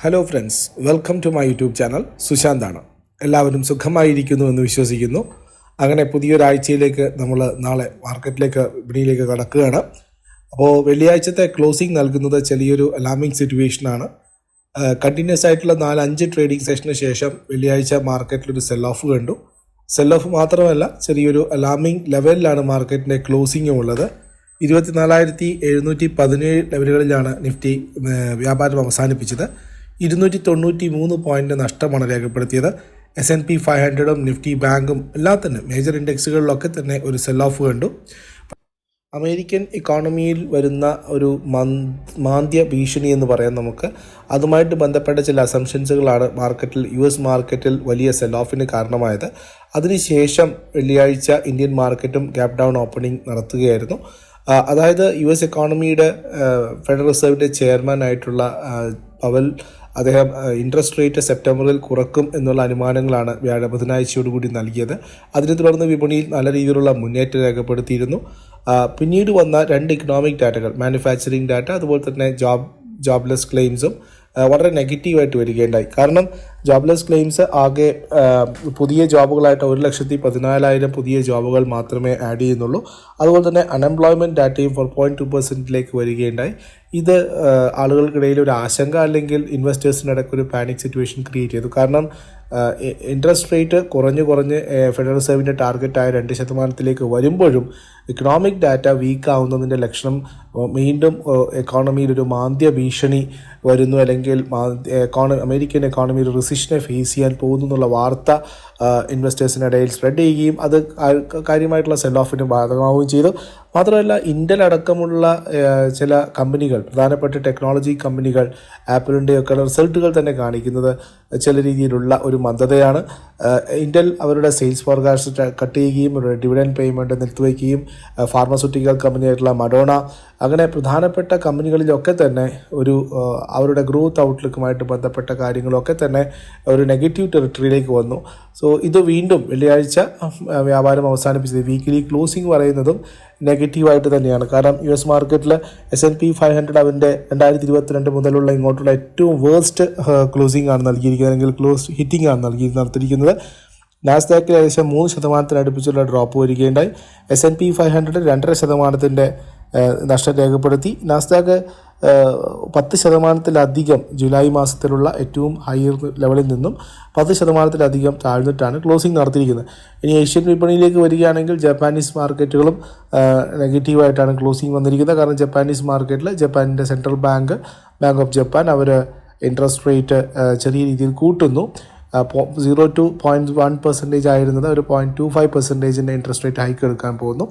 Hello friends welcome to my YouTube channel സുശാന്താണ് എല്ലാവരും സുഖമായിരിക്കുന്നു എന്ന് വിശ്വസിക്കുന്നു. അങ്ങനെ പുതിയൊരാഴ്ചയിലേക്ക് നമ്മൾ നാളെ മാർക്കറ്റിലേക്ക് വിപണിയിലേക്ക് കടക്കുകയാണ്. അപ്പോൾ വെള്ളിയാഴ്ചത്തെ ക്ലോസിംഗ് നൽകുന്നത് ചെറിയൊരു അലാമിംഗ് സിറ്റുവേഷനാണ് കണ്ടിന്യൂസ് ആയിട്ടുള്ള നാലഞ്ച് ട്രേഡിംഗ് സെഷന് ശേഷം വെള്ളിയാഴ്ച മാർക്കറ്റിലൊരു സെൽ ഓഫ് കണ്ടു. സെൽ ഓഫ് മാത്രമല്ല ചെറിയൊരു അലാമിംഗ് ലെവലിലാണ് മാർക്കറ്റിന്റെ ക്ലോസിംഗും ഉള്ളത്. ഇരുപത്തിനാലായിരത്തി എഴുന്നൂറ്റി പതിനേഴ് ലെവലുകളിലാണ് നിഫ്റ്റി വ്യാപാരം അവസാനിപ്പിച്ചത്. ഇരുന്നൂറ്റി തൊണ്ണൂറ്റി മൂന്ന് പോയിന്റ് നഷ്ടമാണ് രേഖപ്പെടുത്തിയത്. എസ് എൻ പി ഫൈവ് ഹൺഡ്രഡും നിഫ്റ്റി ബാങ്കും എല്ലാം തന്നെ മേജർ ഇൻഡെക്സുകളിലൊക്കെ തന്നെ ഒരു സെൽ ഓഫ് കണ്ടു. അമേരിക്കൻ ഇക്കോണമിയിൽ വരുന്ന ഒരു മാന്ദ്യ ഭീഷണി എന്ന് പറയാം നമുക്ക്. അതുമായിട്ട് ബന്ധപ്പെട്ട ചില അസംഷൻസുകളാണ് മാർക്കറ്റിൽ യു എസ് മാർക്കറ്റിൽ വലിയ സെൽ ഓഫിന് കാരണമായത്. അതിനുശേഷം വെള്ളിയാഴ്ച ഇന്ത്യൻ മാർക്കറ്റും ഗ്യാപ് ഡൗൺ ഓപ്പണിംഗ് നടത്തുകയായിരുന്നു. അതായത് യു എസ് എക്കോണമിയുടെ ഫെഡറൽ റിസർവിന്റെ ചെയർമാൻ ആയിട്ടുള്ള പവൽ അദ്ദേഹം ഇൻട്രസ്റ്റ് റേറ്റ് സെപ്റ്റംബറിൽ കുറക്കും എന്നുള്ള അനുമാനങ്ങളാണ് വ്യാഴ ബുധനാഴ്ചയോടുകൂടി നൽകിയത്. അതിനെ തുടർന്ന് വിപണിയിൽ നല്ല രീതിയിലുള്ള മുന്നേറ്റം രേഖപ്പെടുത്തിയിരുന്നു. പിന്നീട് വന്ന രണ്ട് ഇക്കണോമിക് ഡാറ്റകൾ മാനുഫാക്ചറിങ് ഡാറ്റ അതുപോലെ തന്നെ ജോബ് ജോബ്ലെസ് ക്ലെയിംസും വളരെ നെഗറ്റീവായിട്ട് വരികയുണ്ടായി. കാരണം ജോബ്ലെസ് ക്ലെയിംസ് ആകെ പുതിയ ജോബുകളായിട്ട് ഒരു ലക്ഷത്തി പതിനാലായിരം പുതിയ ജോബുകൾ മാത്രമേ ആഡ് ചെയ്യുന്നുള്ളൂ. അതുപോലെ തന്നെ അൺഎംപ്ലോയ്മെന്റ് ഡാറ്റയും ഫോർ പോയിന്റ് ടു പെർസെന്റിലേക്ക് വരികയുണ്ടായി. ഇത് ആളുകൾക്കിടയിൽ ഒരു ആശങ്ക അല്ലെങ്കിൽ ഇൻവെസ്റ്റേഴ്സിനിടയ്ക്ക് ഒരു പാനിക് സിറ്റുവേഷൻ ക്രിയേറ്റ് ചെയ്തു. കാരണം ഇൻട്രസ്റ്റ് റേറ്റ് കുറഞ്ഞ് കുറഞ്ഞ് ഫെഡറൽ റിസർവിന്റെ ടാർഗറ്റായ രണ്ട് ശതമാനത്തിലേക്ക് വരുമ്പോഴും ഇക്കണോമിക് ഡാറ്റ വീക്ക് ആവുന്നതിന്റെ ലക്ഷണം വീണ്ടും എക്കോണമിയിൽ ഒരു മാന്ദ്യ ഭീഷണി വരുന്നു. അല്ലെങ്കിൽ എക്കോണമി അമേരിക്കൻ എക്കോണമി ഒരു റിസിഷനെ ഫേസ് ചെയ്യാൻ പോകുന്നു എന്നുള്ള വാർത്ത ഇൻവെസ്റ്റേഴ്സിനിടയിൽ സ്പ്രെഡ് ചെയ്യുകയും അത് കാര്യമായിട്ടുള്ള സെൽ ഓഫിന് ബാധകമാവുകയും ചെയ്തു. മാത്രമല്ല ഇന്റൽ അടക്കമുള്ള ചില കമ്പനികൾ പ്രധാനപ്പെട്ട ടെക്നോളജി കമ്പനികൾ ആപ്പിളിന്റെയൊക്കെ റിസൾട്ടുകൾ തന്നെ കാണിക്കുന്നത് ചില രീതിയിലുള്ള ഒരു മന്ദതയാണ്. ഇന്റൽ അവരുടെ സെയിൽസ് ഫോർകാസ്റ്റ് കട്ട് ചെയ്യുകയും അവരുടെ ഡിവിഡൻ പേയ്മെന്റ് നിർത്തിവെക്കുകയും ഫാർമസ്യൂട്ടിക്കൽ കമ്പനി കമ്പനിയായിട്ടുള്ള മഡോണ അങ്ങനെ പ്രധാനപ്പെട്ട കമ്പനികളിലൊക്കെ തന്നെ ഒരു അവരുടെ ഗ്രോത്ത് ഔട്ട്ലുക്കുമായിട്ട് ബന്ധപ്പെട്ട കാര്യങ്ങളൊക്കെ തന്നെ ഒരു നെഗറ്റീവ് ടെറിട്ടറിയിലേക്ക് വന്നു. സോ ഇത് വീണ്ടും വെള്ളിയാഴ്ച വ്യാപാരം അവസാനിപ്പിച്ചത്. വീക്കിലി ക്ലോസിംഗ് പറയുന്നതും നെഗറ്റീവായിട്ട് തന്നെയാണ്. കാരണം യു എസ് മാർക്കറ്റിൽ S N P five hundred അവന്റെ രണ്ടായിരത്തി ഇരുപത്തിരണ്ട് മുതലുള്ള ഇങ്ങോട്ടുള്ള ഏറ്റവും വേർസ്റ്റ് ക്ലോസിംഗ് ആണ് നൽകിയിരിക്കുന്നത്. അല്ലെങ്കിൽ ക്ലോസ് ഹിറ്റിംഗ് ആണ് നൽകി നടത്തിയിരിക്കുന്നത്. നാസ്ഡാക്കിൽ ഏകദേശം മൂന്ന് ശതമാനത്തിന് അടുപ്പിച്ചുള്ള ഡ്രോപ്പ് വരികയുണ്ടായി. S N P five hundred രണ്ടര ശതമാനത്തിന്റെ നഷ്ടം രേഖപ്പെടുത്തി. നാസ്ഡാക്ക് പത്ത് ശതമാനത്തിലധികം ജൂലൈ മാസത്തിലുള്ള ഏറ്റവും ഹയർ ലെവലിൽ നിന്നും പത്ത് ശതമാനത്തിലധികം താഴ്ന്നിട്ടാണ് ക്ലോസിംഗ് നടത്തിയിരിക്കുന്നത്. ഇനി ഏഷ്യൻ വിപണിയിലേക്ക് വരികയാണെങ്കിൽ ജപ്പാനീസ് മാർക്കറ്റുകളും നെഗറ്റീവായിട്ടാണ് ക്ലോസിംഗ് വന്നിരിക്കുന്നത്. കാരണം ജപ്പാനീസ് മാർക്കറ്റിൽ ജപ്പാനിന്റെ central bank bank of Japan our interest rate ചെറിയ രീതിയിൽ കൂട്ടുന്നു. Zero two point one percentage ആയിരുന്നത് ഒരു പോയിന്റ് ടു ഫൈവ് പെർസെന്റേജിന്റെ ഇൻട്രസ്റ്റ് റേറ്റ് ഹൈക്ക് എടുക്കാൻ പോകുന്നു.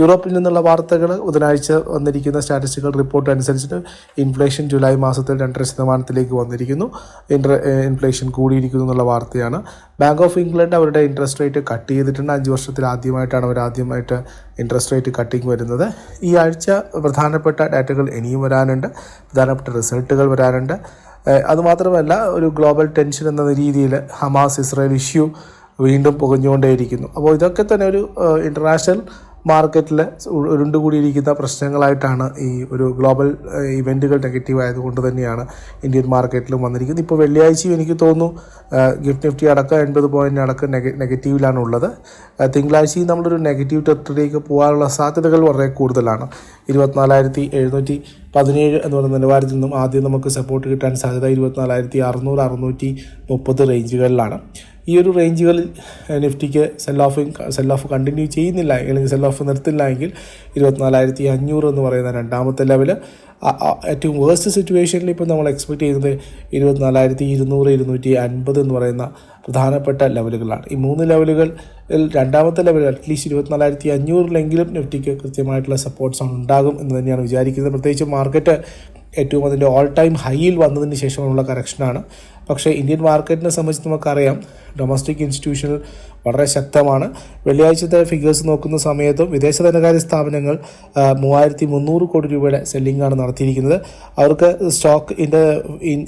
യൂറോപ്പിൽ നിന്നുള്ള വാർത്തകൾ ബുധനാഴ്ച വന്നിരിക്കുന്ന സ്റ്റാറ്റിസ്റ്റിക്കൽ റിപ്പോർട്ട് അനുസരിച്ചിട്ട് ഇൻഫ്ലേഷൻ ജൂലൈ മാസത്തിൽ രണ്ടര ശതമാനത്തിലേക്ക് വന്നിരിക്കുന്നു. ഇൻട്ര ഇൻഫ്ലേഷൻ കൂടിയിരിക്കുന്നു എന്നുള്ള വാർത്തയാണ്. ബാങ്ക് ഓഫ് ഇംഗ്ലണ്ട് അവരുടെ ഇൻട്രസ്റ്റ് റേറ്റ് കട്ട് ചെയ്തിട്ടുണ്ട്. അഞ്ച് വർഷത്തിൽ ആദ്യമായിട്ടാണ് അവർ ആദ്യമായിട്ട് ഇൻട്രസ്റ്റ് റേറ്റ് കട്ടിങ് വരുന്നത്. ഈ ആഴ്ച പ്രധാനപ്പെട്ട ഡാറ്റകൾ ഇനിയും വരാനുണ്ട്. പ്രധാനപ്പെട്ട റിസൾട്ടുകൾ വരാനുണ്ട്. അതുമാത്രമല്ല ഒരു ഗ്ലോബൽ ടെൻഷൻ എന്ന രീതിയിൽ ഹമാസ് ഇസ്രായേൽ ഇഷ്യൂ വീണ്ടും പുകഞ്ഞുകൊണ്ടേയിരിക്കുന്നു. അപ്പോൾ ഇതൊക്കെ തന്നെ ഒരു ഇന്റർനാഷണൽ മാർക്കറ്റിൽ ഉരുണ്ടുകൂടിയിരിക്കുന്ന പ്രശ്നങ്ങളായിട്ടാണ് ഈ ഒരു ഗ്ലോബൽ ഇവന്റുകൾ നെഗറ്റീവ് ആയതുകൊണ്ട് തന്നെയാണ് ഇന്ത്യൻ മാർക്കറ്റിലും വന്നിരിക്കുന്നത്. ഇപ്പോൾ വെള്ളിയാഴ്ചയും എനിക്ക് തോന്നുന്നു ഗിഫ്റ്റ് നിഫ്റ്റി അടക്കം എൺപത് പോയിന്റ് അടക്കം നെഗ നെഗറ്റീവിലാണ് ഉള്ളത് തിങ്കളാഴ്ചയും നമ്മളൊരു നെഗറ്റീവ് ടെറിട്ടറിയിലേക്ക് പോകാനുള്ള സാധ്യതകൾ വളരെ കൂടുതലാണ്. ഇരുപത്തിനാലായിരത്തി എഴുന്നൂറ്റി പതിനേഴ് എന്ന് പറയുന്ന നിലവാരത്തിൽ നിന്നും ആദ്യം നമുക്ക് സപ്പോർട്ട് കിട്ടാൻ സാധ്യത ഇരുപത്തിനാലായിരത്തി അറുന്നൂറ് അറുന്നൂറ്റി മുപ്പത് റേഞ്ചുകളിലാണ് ഈ ഒരു റേഞ്ചുകളിൽ നിഫ്റ്റിക്ക് sell off sell off continue ചെയ്യുന്നില്ല. അല്ലെങ്കിൽ സെൽ ഓഫ് നിർത്തില്ല എങ്കിൽ ഇരുപത്തിനാലായിരത്തി അഞ്ഞൂറ് എന്ന് പറയുന്ന രണ്ടാമത്തെ ലെവൽ ഏറ്റവും വേഴ്സ്റ്റ് സിറ്റുവേഷനിൽ ഇപ്പോൾ നമ്മൾ എക്സ്പെക്ട് ചെയ്യുന്നത് ഇരുപത്തിനാലായിരത്തി ഇരുന്നൂറ് ഇരുന്നൂറ്റി അൻപത് എന്ന് പറയുന്ന പ്രധാനപ്പെട്ട ലെവലുകളാണ് ഈ മൂന്ന് ലെവലുകൾ രണ്ടാമത്തെ ലെവൽ അറ്റ്ലീസ്റ്റ് ഇരുപത്തിനാലായിരത്തി അഞ്ഞൂറിലെങ്കിലും നിഫ്റ്റിക്ക് കൃത്യമായിട്ടുള്ള സപ്പോർട്ട്സ് ഉണ്ടാകും എന്ന് തന്നെയാണ് വിചാരിക്കുന്നത്. പ്രത്യേകിച്ച് മാർക്കറ്റ് ഏറ്റവും അതിന്റെ ഓൾ ടൈം ഹൈയിൽ വന്നതിന് ശേഷമുള്ള കറക്ഷനാണ് പക്ഷേ ഇന്ത്യൻ മാർക്കറ്റിനെ സംബന്ധിച്ച് നമുക്കറിയാം ഡൊമസ്റ്റിക് ഇൻസ്റ്റിറ്റ്യൂഷനിൽ വളരെ ശക്തമാണ്. വെള്ളിയാഴ്ചത്തെ ഫിഗേഴ്സ് നോക്കുന്ന സമയത്തും വിദേശ ധനകാര്യ സ്ഥാപനങ്ങൾ മൂവായിരത്തി മുന്നൂറ് കോടി രൂപയുടെ സെല്ലിംഗാണ് നടത്തിയിരിക്കുന്നത്. അവർക്ക് സ്റ്റോക്ക് ഇന്റെ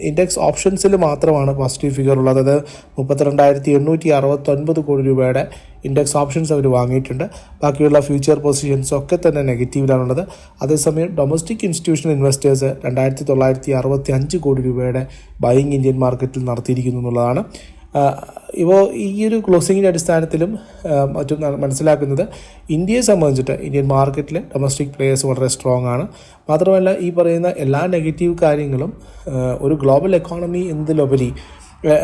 ഇൻഡെക്സ് ഓപ്ഷൻസിൽ മാത്രമാണ് പോസിറ്റീവ് ഫിഗർ ഉള്ളത്. അതായത് മുപ്പത്തിരണ്ടായിരത്തി എണ്ണൂറ്റി അറുപത്തൊൻപത് കോടി രൂപയുടെ ഇൻഡെക്സ് ഓപ്ഷൻസ് അവർ വാങ്ങിയിട്ടുണ്ട്. ബാക്കിയുള്ള ഫ്യൂച്ചർ പൊസിഷൻസ് ഒക്കെ തന്നെ നെഗറ്റീവിലാണുള്ളത് അതേസമയം ഡൊമസ്റ്റിക് ഇൻസ്റ്റിറ്റ്യൂഷണൽ ഇൻവെസ്റ്റേഴ്സ് രണ്ടായിരത്തി തൊള്ളായിരത്തി അറുപത്തി അഞ്ച് കോടി രൂപയുടെ ബൈയിങ് ഇന്ത്യൻ മാർക്കറ്റിൽ നടത്തിയിരിക്കുന്നു എന്നുള്ളതാണ്. ഇപ്പോൾ ഈ ഒരു ക്ലോസിങ്ങിന്റെ അടിസ്ഥാനത്തിലും മറ്റും മനസ്സിലാക്കുന്നത് ഇന്ത്യയെ സംബന്ധിച്ചിട്ട് ഇന്ത്യൻ മാർക്കറ്റിൽ ഡൊമസ്റ്റിക് പ്ലേയേഴ്സ് വളരെ സ്ട്രോങ് ആണ്. മാത്രമല്ല ഈ പറയുന്ന എല്ലാ നെഗറ്റീവ് കാര്യങ്ങളും ഒരു ഗ്ലോബൽ എക്കോണമി എന്നതിലുപരി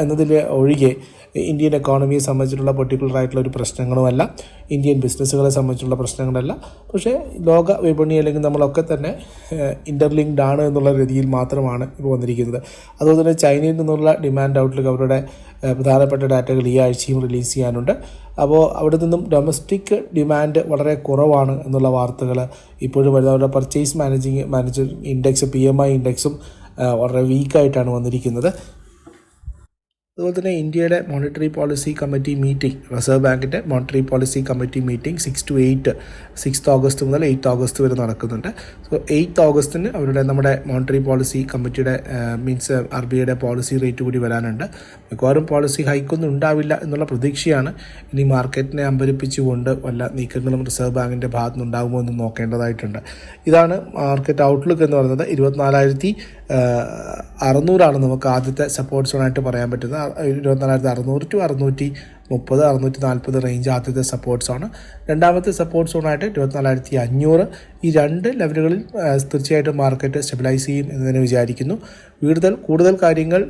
എന്നതിൽ ഒഴികെ ഇന്ത്യൻ എക്കോണമിയെ സംബന്ധിച്ചിട്ടുള്ള പെർട്ടിക്കുലർ ആയിട്ടുള്ള ഒരു പ്രശ്നങ്ങളുമല്ല. ഇന്ത്യൻ ബിസിനസ്സുകളെ സംബന്ധിച്ചുള്ള പ്രശ്നങ്ങളല്ല. പക്ഷേ ലോക വിപണി അല്ലെങ്കിൽ നമ്മളൊക്കെ തന്നെ ഇന്റർലിങ്ക്ഡ് ആണ് എന്നുള്ള രീതിയിൽ മാത്രമാണ് ഇപ്പോൾ വന്നിരിക്കുന്നത്. അതുപോലെ തന്നെ ചൈനയിൽ നിന്നുള്ള ഡിമാൻഡ് ഔട്ട്ലുക്ക് അവരുടെ പ്രധാനപ്പെട്ട ഡാറ്റകൾ ഈ ആഴ്ചയും റിലീസ് ചെയ്യാനുണ്ട്. അപ്പോൾ അവിടെ നിന്നും ഡൊമസ്റ്റിക് ഡിമാൻഡ് വളരെ കുറവാണ് എന്നുള്ള വാർത്തകൾ ഇപ്പോഴും വരുന്ന അവരുടെ purchase managing manager index P M I ഇൻഡെക്സും വളരെ വീക്കായിട്ടാണ് വന്നിരിക്കുന്നത്. അതുപോലെ തന്നെ ഇന്ത്യയുടെ monetary policy committee meeting reserve ബാങ്കിന്റെ monetary policy committee meeting six to eight sixth August മുതൽ എയ്ത്ത് ഓഗസ്റ്റ് വരെ നടക്കുന്നുണ്ട്. സോ എയ്ത്ത് ഓഗസ്റ്റിന് അവരുടെ നമ്മുടെ മോണിറ്ററി പോളിസി കമ്മിറ്റിയുടെ മീൻസ് ആർ ബി ഐയുടെ പോളിസി റേറ്റ് കൂടി വരാനുണ്ട്. മിക്കവാറും പോളിസി ഹൈക്കൊന്നും ഉണ്ടാവില്ല എന്നുള്ള പ്രതീക്ഷയാണ്. ഇനി മാർക്കറ്റിനെ അമ്പരിപ്പിച്ചുകൊണ്ട് വല്ല നീക്കങ്ങളും റിസർവ് ബാങ്കിന്റെ ഭാഗത്തുനിന്നുണ്ടാകുമോ എന്ന് നോക്കേണ്ടതായിട്ടുണ്ട്. ഇതാണ് മാർക്കറ്റ് ഔട്ട്ലുക്ക് എന്ന് പറയുന്നത്. ഇരുപത്തിനാലായിരത്തി അറുന്നൂറാണ് നമുക്ക് ആദ്യത്തെ സപ്പോർട്ട് സോണായിട്ട് പറയാൻ പറ്റുന്നത്. ഇരുപത്തിനാലായിരത്തി അറുന്നൂറ് ടു അറുന്നൂറ്റി മുപ്പത് അറുന്നൂറ്റി നാൽപ്പത് റേഞ്ച് ആദ്യത്തെ സപ്പോർട്ട് സോണ് രണ്ടാമത്തെ സപ്പോർട്ട് സോണായിട്ട് ഇരുപത്തിനാലായിരത്തി അഞ്ഞൂറ്. ഈ രണ്ട് ലെവലുകളിൽ തീർച്ചയായിട്ടും മാർക്കറ്റ് സ്റ്റെബിലൈസ് ചെയ്യും എന്ന് തന്നെ വിചാരിക്കുന്നു. കൂടുതൽ കൂടുതൽ കാര്യങ്ങൾ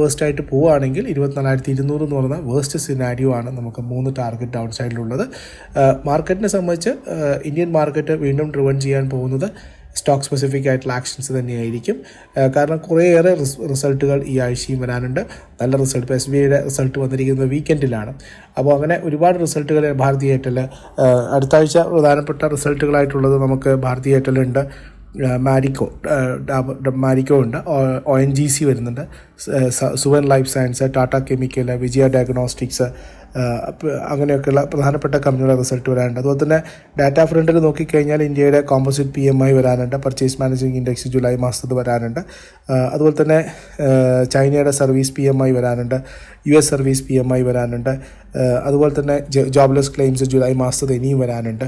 വേസ്റ്റ് ആയിട്ട് പോവുകയാണെങ്കിൽ ഇരുപത്തിനാലായിരത്തി ഇരുന്നൂറ് എന്ന് പറയുന്ന വേസ്റ്റ് സിനാരിയോ ആണ് നമുക്ക് മൂന്ന് ടാർഗറ്റ് ഡൗൺ സൈഡിലുള്ളത് മാർക്കറ്റിനെ സംബന്ധിച്ച് ഇന്ത്യൻ മാർക്കറ്റ് വീണ്ടും ഡ്രിവൺ ചെയ്യാൻ പോകുന്നത് സ്റ്റോക്ക് സ്പെസിഫിക് ആയിട്ടുള്ള ആക്ഷൻസ് തന്നെയായിരിക്കും. കാരണം കുറേയേറെ റിസ് റിസൾട്ടുകൾ ഈ ആഴ്ചയും വരാനുണ്ട്. നല്ല റിസൾട്ട് എസ് ബി ഐയുടെ റിസൾട്ട് വന്നിരിക്കുന്നത് വീക്കെൻഡിലാണ് അപ്പോൾ അങ്ങനെ ഒരുപാട് റിസൾട്ടുകൾ ഭാരതീയ എയർടെൽ അടുത്ത ആഴ്ച പ്രധാനപ്പെട്ട റിസൾട്ടുകളായിട്ടുള്ളത് നമുക്ക് ഭാരതീയ എയർടെലുണ്ട് മാരിക്കോ മാരിക്കോ ഉണ്ട്. ഒ എൻ ജി സി വരുന്നുണ്ട് Suven life science Tata chemical Vijaya diagnostics അങ്ങനെയൊക്കെയുള്ള പ്രധാനപ്പെട്ട കമ്പനിയുടെ റിസൾട്ട് വരാനുണ്ട്. അതുപോലെ തന്നെ ഡാറ്റ ഫ്രണ്ടിൽ നോക്കിക്കഴിഞ്ഞാൽ ഇന്ത്യയുടെ കോമ്പോസിറ്റ് പി എം ഐ വരാനുണ്ട്. പർച്ചേസ് മാനേജിംഗ് ഇൻഡെക്സ് ജൂലൈ മാസത്തിൽ വരാനുണ്ട്. അതുപോലെ തന്നെ ചൈനയുടെ സർവീസ് പി എം ഐ വരാനുണ്ട്. U S service P M I വരാനുണ്ട്. അതുപോലെ തന്നെ ജോബ്ലെസ് ക്ലെയിംസ് ജൂലൈ മാസത്തിൽ ഇനിയും വരാനുണ്ട്.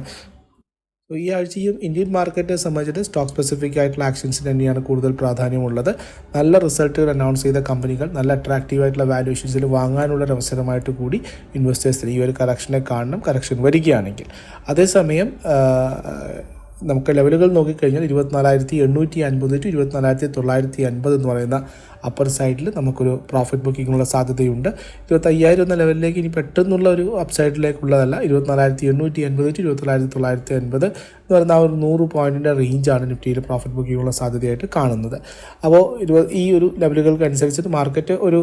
ഈ ആഴ്ചയും ഇന്ത്യൻ മാർക്കറ്റിനെ സംബന്ധിച്ചിട്ട് സ്റ്റോക്ക് സ്പെസിഫിക് ആയിട്ടുള്ള ആക്ഷൻസിന് തന്നെയാണ് കൂടുതൽ പ്രാധാന്യമുള്ളത്. നല്ല റിസൾട്ടുകൾ അനൗൺസ് ചെയ്ത കമ്പനികൾ നല്ല അട്രാക്റ്റീവ് ആയിട്ടുള്ള വാല്യൂഷൻസിൽ വാങ്ങാനുള്ള ഒരു അവസരമായിട്ട് കൂടി ഇൻവെസ്റ്റേഴ്സിന് ഈ ഒരു കറക്ഷനെ കാണണം കറക്ഷൻ വരികയാണെങ്കിൽ. അതേസമയം നമുക്ക് ലെവലുകൾ നോക്കിക്കഴിഞ്ഞാൽ ഇരുപത്തിനാലായിരത്തി എണ്ണൂറ്റി അൻപത് ടു ഇരുപത്തിനാലായിരത്തി തൊള്ളായിരത്തി അൻപത് എന്ന് പറയുന്ന അപ്പർ സൈഡിൽ നമുക്കൊരു പ്രോഫിറ്റ് ബുക്കിങ്ങിനുള്ള സാധ്യതയുണ്ട്. ഇരുപത്തയ്യായിരം എന്ന ലെവലിലേക്ക് ഇനി പെട്ടെന്നുള്ള ഒരു അപ്പ് സൈഡിലേക്കുള്ളതല്ല ഇരുപത്തിനാലായിരത്തി എണ്ണൂറ്റി അൻപത് ടു ഇരുപത്തിനാലായിരത്തി തൊള്ളായിരത്തി അൻപത് എന്ന് പറയുന്ന ആ ഒരു നൂറ് പോയിന്റിന്റെ റേഞ്ചാണ് നിഫ്റ്റിയിൽ പ്രോഫിറ്റ് ബുക്കിങ്ങുള്ള സാധ്യതയായിട്ട് കാണുന്നത്. അപ്പോൾ ഇരുപത് ഈ ഒരു ലെവലുകൾക്ക് അനുസരിച്ചിട്ട് മാർക്കറ്റ് ഒരു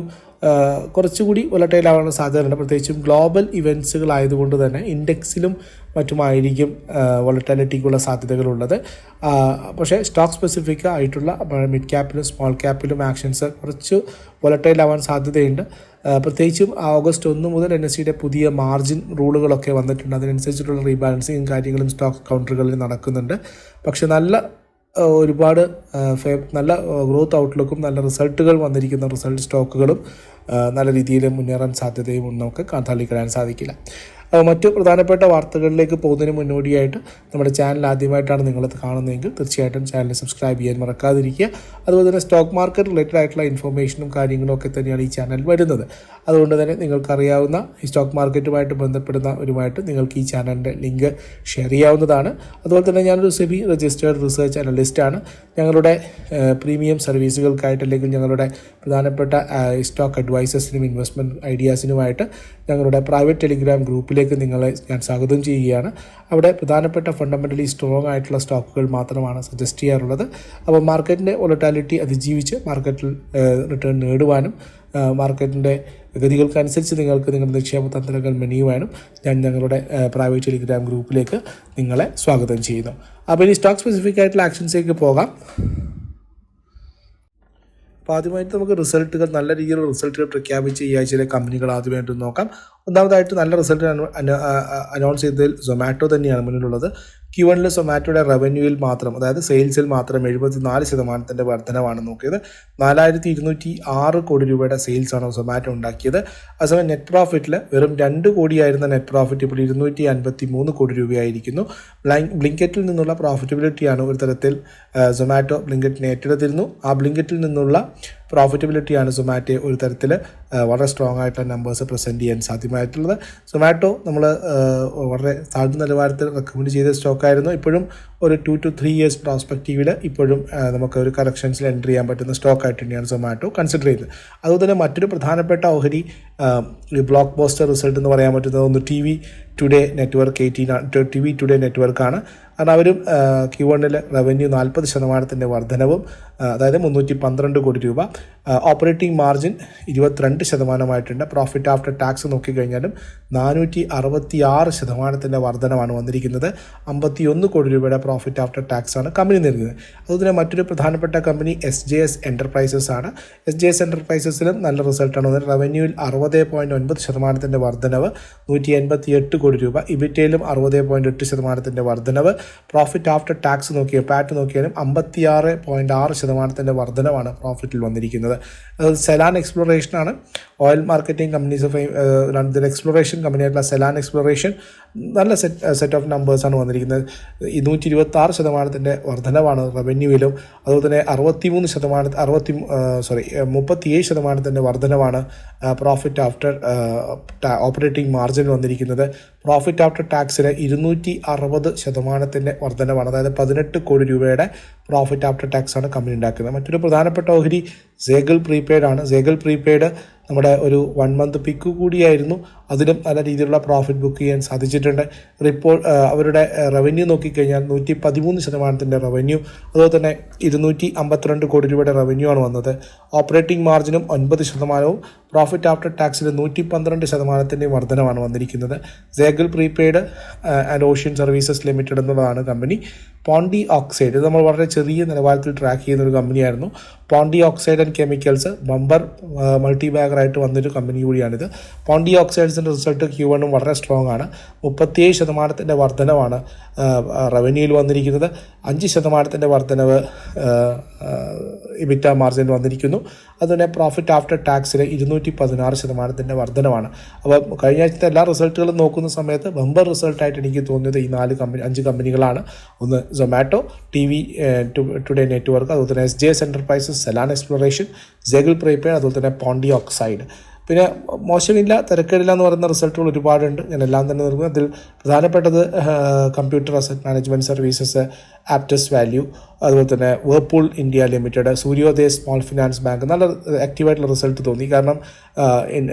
കുറച്ചുകൂടി ഒലട്ടയിലാവാനുള്ള സാധ്യതയുണ്ട് പ്രത്യേകിച്ചും ഗ്ലോബൽ ഇവന്റ്സുകളായതുകൊണ്ട് തന്നെ ഇൻഡെക്സിലും മറ്റുമായിരിക്കും വൊളറ്റാലിറ്റിക്കുള്ള സാധ്യതകളുള്ളത്. പക്ഷേ സ്റ്റോക്ക് സ്പെസിഫിക് ആയിട്ടുള്ള മിഡ് ക്യാപ്പിലും സ്മോൾ ക്യാപ്പിലും ആക്ഷൻസ് കുറച്ച് വോളറ്റൈലാവാൻ സാധ്യതയുണ്ട്. പ്രത്യേകിച്ചും ഓഗസ്റ്റ് ഒന്ന് മുതൽ എൻ എസ് സിയുടെ പുതിയ മാർജിൻ റൂളുകളൊക്കെ വന്നിട്ടുണ്ട്. അതിനനുസരിച്ചിട്ടുള്ള റീബാലൻസിങ്ങും കാര്യങ്ങളും സ്റ്റോക്ക് കൗണ്ടറുകളിൽ നടക്കുന്നുണ്ട്. പക്ഷേ നല്ല ഒരുപാട് നല്ല ഗ്രോത്ത് ഔട്ട്ലുക്കും നല്ല റിസൾട്ടുകൾ വന്നിരിക്കുന്ന റിസൾട്ട് സ്റ്റോക്കുകളും നല്ല രീതിയിൽ മുന്നേറാൻ സാധ്യതയും നമുക്ക് തള്ളിക്കളയാൻ സാധിക്കില്ല. മറ്റു പ്രധാനപ്പെട്ട വാർത്തകളിലേക്ക് പോകുന്നതിന് മുന്നോടിയായിട്ട് നമ്മുടെ ചാനൽ ആദ്യമായിട്ടാണ് നിങ്ങളത് കാണുന്നതെങ്കിൽ തീർച്ചയായിട്ടും ചാനൽ സബ്സ്ക്രൈബ് ചെയ്യാൻ മറക്കാതിരിക്കുക. അതുപോലെ തന്നെ സ്റ്റോക്ക് മാർക്കറ്റ് റിലേറ്റഡ് ആയിട്ടുള്ള ഇൻഫർമേഷനും കാര്യങ്ങളും ഒക്കെ തന്നെയാണ് ഈ ചാനൽ വരുന്നത്. അതുകൊണ്ട് തന്നെ നിങ്ങൾക്കറിയാവുന്ന ഈ സ്റ്റോക്ക് മാർക്കറ്റുമായിട്ട് ബന്ധപ്പെടുന്നവരുമായിട്ട് നിങ്ങൾക്ക് ഈ ചാനലിന്റെ ലിങ്ക് ഷെയർ ചെയ്യാവുന്നതാണ്. അതുപോലെ തന്നെ ഞാനൊരു സെബി രജിസ്റ്റേർഡ് റിസർച്ച് അനലിസ്റ്റാണ് ഞങ്ങളുടെ പ്രീമിയം സർവീസുകൾക്കായിട്ട് അല്ലെങ്കിൽ ഞങ്ങളുടെ പ്രധാനപ്പെട്ട സ്റ്റോക്ക് അഡ്വൈസസിനും ഇൻവെസ്റ്റ്മെന്റ് ഐഡിയാസിനുമായിട്ട് ഞങ്ങളുടെ പ്രൈവറ്റ് ടെലിഗ്രാം ഗ്രൂപ്പിലേക്ക് നിങ്ങളെ ഞാൻ സ്വാഗതം ചെയ്യുകയാണ്. അവിടെ പ്രധാനപ്പെട്ട ഫണ്ടമെന്റലി സ്ട്രോങ് ആയിട്ടുള്ള സ്റ്റോക്കുകൾ മാത്രമാണ് സജസ്റ്റ് ചെയ്യാറുള്ളത്. അപ്പോൾ മാർക്കറ്റിന്റെ വൊളറ്റാലിറ്റി അതിജീവിച്ച് മാർക്കറ്റിൽ റിട്ടേൺ നേടുവാനും മാർക്കറ്റിന്റെ ഗതികൾക്കനുസരിച്ച് നിങ്ങൾക്ക് നിങ്ങളുടെ നിക്ഷേപ തന്ത്രങ്ങൾ മെനിയുവാനും ഞാൻ ഞങ്ങളുടെ പ്രൈവറ്റ് ടെലിഗ്രാം ഗ്രൂപ്പിലേക്ക് നിങ്ങളെ സ്വാഗതം ചെയ്യുന്നു. അപ്പോൾ ഇനി സ്റ്റോക്ക് സ്പെസിഫിക് ആയിട്ടുള്ള ആക്ഷൻസിലേക്ക് പോകാം. അപ്പോൾ ആദ്യമായിട്ട് നമുക്ക് റിസൾട്ടുകൾ നല്ല രീതിയിലുള്ള റിസൾട്ടുകൾ പ്രഖ്യാപിച്ച് ഈ ആഴ്ചയിലെ കമ്പനികൾ ആദ്യമായിട്ട് നോക്കാം. ഒന്നാമതായിട്ട് നല്ല റിസൾട്ട് അനൗൺസ് ചെയ്തതിൽ സൊമാറ്റോ തന്നെയാണ് മുന്നിലുള്ളത്. ക്യു വണ്ണിൽ സൊമാറ്റോയുടെ റവന്യൂവിൽ മാത്രം അതായത് സെയിൽസിൽ മാത്രം എഴുപത്തിനാല് ശതമാനത്തിന്റെ വർധനവാണ് നോക്കിയത്. നാലായിരത്തി ഇരുന്നൂറ്റി ആറ് കോടി രൂപയുടെ സെയിൽസാണ് സൊമാറ്റോ ഉണ്ടാക്കിയത്. അതേസമയം നെറ്റ് പ്രോഫിറ്റിൽ വെറും രണ്ട് കോടിയായിരുന്ന നെറ്റ് പ്രോഫിറ്റ് ഇപ്പോൾ ഇരുന്നൂറ്റി അൻപത്തി മൂന്ന് കോടി രൂപയായിരിക്കുന്നു. ബ്ലിങ്കറ്റിൽ നിന്നുള്ള പ്രോഫിറ്റബിലിറ്റിയാണ് ഒരു തരത്തിൽ സൊമാറ്റോ ബ്ലിങ്കറ്റിനെ ഏറ്റെടുത്തിരുന്നു. ആ ബ്ലിങ്കറ്റിൽ നിന്നുള്ള പ്രോഫിറ്റബിലിറ്റിയാണ് സൊമാറ്റോ ഒരു തരത്തിൽ വളരെ സ്ട്രോങ് ആയിട്ടുള്ള നമ്പേഴ്സ് പ്രസന്റ് ചെയ്യാൻ സാധ്യമായിട്ടുള്ളത്. സൊമാറ്റോ നമ്മൾ വളരെ താഴ്ന്ന നിലവാരത്തിൽ റെക്കമെൻഡ് ചെയ്ത സ്റ്റോക്കായിരുന്നു ഇപ്പോഴും ഒരു ടു ടു ത്രീ ഇയേഴ്സ് പ്രോസ്പെക്റ്റീവിൽ ഇപ്പോഴും നമുക്ക് ഒരു കറക്ഷൻസിൽ എന്റർ ചെയ്യാൻ പറ്റുന്ന സ്റ്റോക്കായിട്ട് തന്നെയാണ് സൊമാറ്റോ കൺസിഡർ ചെയ്തത്. അതുപോലെ തന്നെ മറ്റൊരു പ്രധാനപ്പെട്ട ഓഹരി ഈ ബ്ലോക്ക് ബോസ്റ്റർ റിസൾട്ട് എന്ന് പറയാൻ പറ്റുന്നത് ഒന്ന് T V today network eighteen T V today നെറ്റ്വർക്കാണ്. കാരണം അവരും ക്യൂ വണ്ണിൽ റവന്യൂ നാൽപ്പത് ശതമാനത്തിന്റെ വർധനവും അതായത് മുന്നൂറ്റി പന്ത്രണ്ട് കോടി രൂപ. ഓപ്പറേറ്റിംഗ് മാർജിൻ ഇരുപത്തിരണ്ട് ശതമാനമായിട്ടുണ്ട്. പ്രോഫിറ്റ് ആഫ്റ്റർ ടാക്സ് നോക്കിക്കഴിഞ്ഞാലും നാനൂറ്റി അറുപത്തി ആറ് ശതമാനത്തിന്റെ വർധനമാണ് വന്നിരിക്കുന്നത്. അമ്പത്തി ഒന്ന് കോടി രൂപയുടെ പ്രോഫിറ്റ് ആഫ്റ്റർ ടാക്സ് ആണ് കമ്പനി നൽകുന്നത്. അതുപോലെ മറ്റൊരു പ്രധാനപ്പെട്ട company S J S enterprises ആണ്. എസ് ജെ എസ് എന്റർപ്രൈസസിലും നല്ല റിസൾട്ടാണ് റവന്യൂവിൽ അറുപത് പോയിന്റ് ഒൻപത് ശതമാനത്തിന്റെ വർധനവ് നൂറ്റി എൺപത്തി എട്ട് കോടി രൂപ. ഇബിറ്റയിലും അറുപത് പോയിന്റ് എട്ട് ശതമാനത്തിന്റെ വർധനവ്. പ്രോഫിറ്റ് ആഫ്റ്റർ ടാക്സ് നോക്കിയ പാറ്റ് നോക്കിയാലും അമ്പത്തിയാറ് പോയിന്റ് ആറ് ശതമാനത്തിന്റെ വർധനവാണ് പ്രോഫിറ്റിൽ വന്നിരിക്കുന്നത്. സെലാൻ എക്സ്പ്ലോറേഷനാണ് ഓയിൽ മാർക്കറ്റിംഗ് കമ്പനീസ് ഓഫ് ഇതിൽ എക്സ്പ്ലോറേഷൻ കമ്പനിയായിട്ടുള്ള സെലാൻ എക്സ്പ്ലോറേഷൻ നല്ല സെറ്റ് സെറ്റ് ഓഫ് നമ്പേഴ്സാണ് വന്നിരിക്കുന്നത്. ഇരുന്നൂറ്റി ഇരുപത്തി ആറ് ശതമാനത്തിന്റെ വർധനവാണ് റവന്യൂവിലും അതുപോലെ തന്നെ അറുപത്തിമൂന്ന് ശതമാനം അറുപത്തി സോറി മുപ്പത്തിയേഴ് ശതമാനത്തിന്റെ വർധനവാണ് പ്രോഫിറ്റ് ആഫ്റ്റർ ഓപ്പറേറ്റിംഗ് മാർജിൻ വന്നിരിക്കുന്നത് പ്രോഫിറ്റ് ആഫ്റ്റർ ടാക്സിന് ഇരുന്നൂറ്റി അറുപത് ശതമാനത്തിന്റെ വർധനവാണ്. അതായത് പതിനെട്ട് കോടി രൂപയുടെ പ്രോഫിറ്റ് ആഫ്റ്റർ ടാക്സ് ആണ് കമ്പനി ഉണ്ടാക്കുന്നത് മറ്റൊരു പ്രധാനപ്പെട്ട ഓഹരി സേഗൽ പ്രീപെയ്ഡ് ആണ്. സേഗിൾ പ്രീപെയ്ഡ് നമ്മുടെ ഒരു വൺ മന്ത് പിക്ക് കൂടിയായിരുന്നു. അതിലും നല്ല രീതിയിലുള്ള പ്രോഫിറ്റ് ബുക്ക് ചെയ്യാൻ സാധിച്ചിട്ടുണ്ട്. റിപ്പോർട്ട് അവരുടെ റവന്യൂ നോക്കിക്കഴിഞ്ഞാൽ നൂറ്റി പതിമൂന്ന് ശതമാനത്തിന്റെ റവന്യൂ അതുപോലെ തന്നെ ഇരുന്നൂറ്റി അമ്പത്തിരണ്ട് കോടി രൂപയുടെ റവന്യൂ ആണ് വന്നത്. ഓപ്പറേറ്റിംഗ് മാർജിനും ഒൻപത് ശതമാനവും പ്രോഫിറ്റ് ആഫ്റ്റർ ടാക്സിൽ നൂറ്റി പന്ത്രണ്ട് ശതമാനത്തിന്റെ വർധനമാണ് വന്നിരിക്കുന്നത്. Zaggle prepaid and ocean services limited എന്നുള്ളതാണ് കമ്പനി പോണ്ടി ഓക്സൈഡ് ഇത് നമ്മൾ വളരെ ചെറിയ നിലവാരത്തിൽ ട്രാക്ക് ചെയ്യുന്ന ഒരു കമ്പനിയായിരുന്നു Pondy oxide and chemicals bumper multi ബാഗറായിട്ട് വന്നൊരു കമ്പനി കൂടിയാണിത്. പോണ്ടി ഓക്സൈഡ്സിന്റെ റിസൾട്ട് ക്യൂ വണ്ണും വളരെ സ്ട്രോങ് ആണ്. മുപ്പത്തിയേഴ് ശതമാനത്തിന്റെ വർധനവാണ് റവന്യൂയിൽ വന്നിരിക്കുന്നത്. അഞ്ച് ശതമാനത്തിന്റെ വർധനവ് ഇബിറ്റ മാർജിൻ വന്നിരിക്കുന്നു. അതുപോലെ പ്രോഫിറ്റ് ആഫ്റ്റർ ടാക്സിൽ ഇരുന്നൂറ്റി പതിനാറ് ശതമാനത്തിന്റെ വർധനമാണ് അപ്പോൾ കഴിഞ്ഞ ആഴ്ചത്തെ എല്ലാ റിസൾട്ടുകളും നോക്കുന്ന സമയത്ത് ബമ്പർ റിസൾട്ടായിട്ട് എനിക്ക് തോന്നിയത് ഈ നാല് കമ്പനി അഞ്ച് കമ്പനികളാണ് ഒന്ന് Zomato T V today network അതുപോലെ തന്നെ S J S enterprises Selan exploration Zaggle prepaid അതുപോലെ തന്നെ പോണ്ടി ഓക്സൈഡ് പിന്നെ മോശമില്ല തിരക്കേടില്ല എന്ന് പറയുന്ന റിസൾട്ടുകൾ ഒരുപാടുണ്ട്. ഞാൻ എല്ലാം തന്നെ നിർമ്മിക്കും അതിൽ പ്രധാനപ്പെട്ടത് computer asset management services Aptus value അതുപോലെ തന്നെ Whirlpool India limited Suryoday small finance bank നല്ല ആക്റ്റീവായിട്ടുള്ള റിസൾട്ട് തോന്നി. കാരണം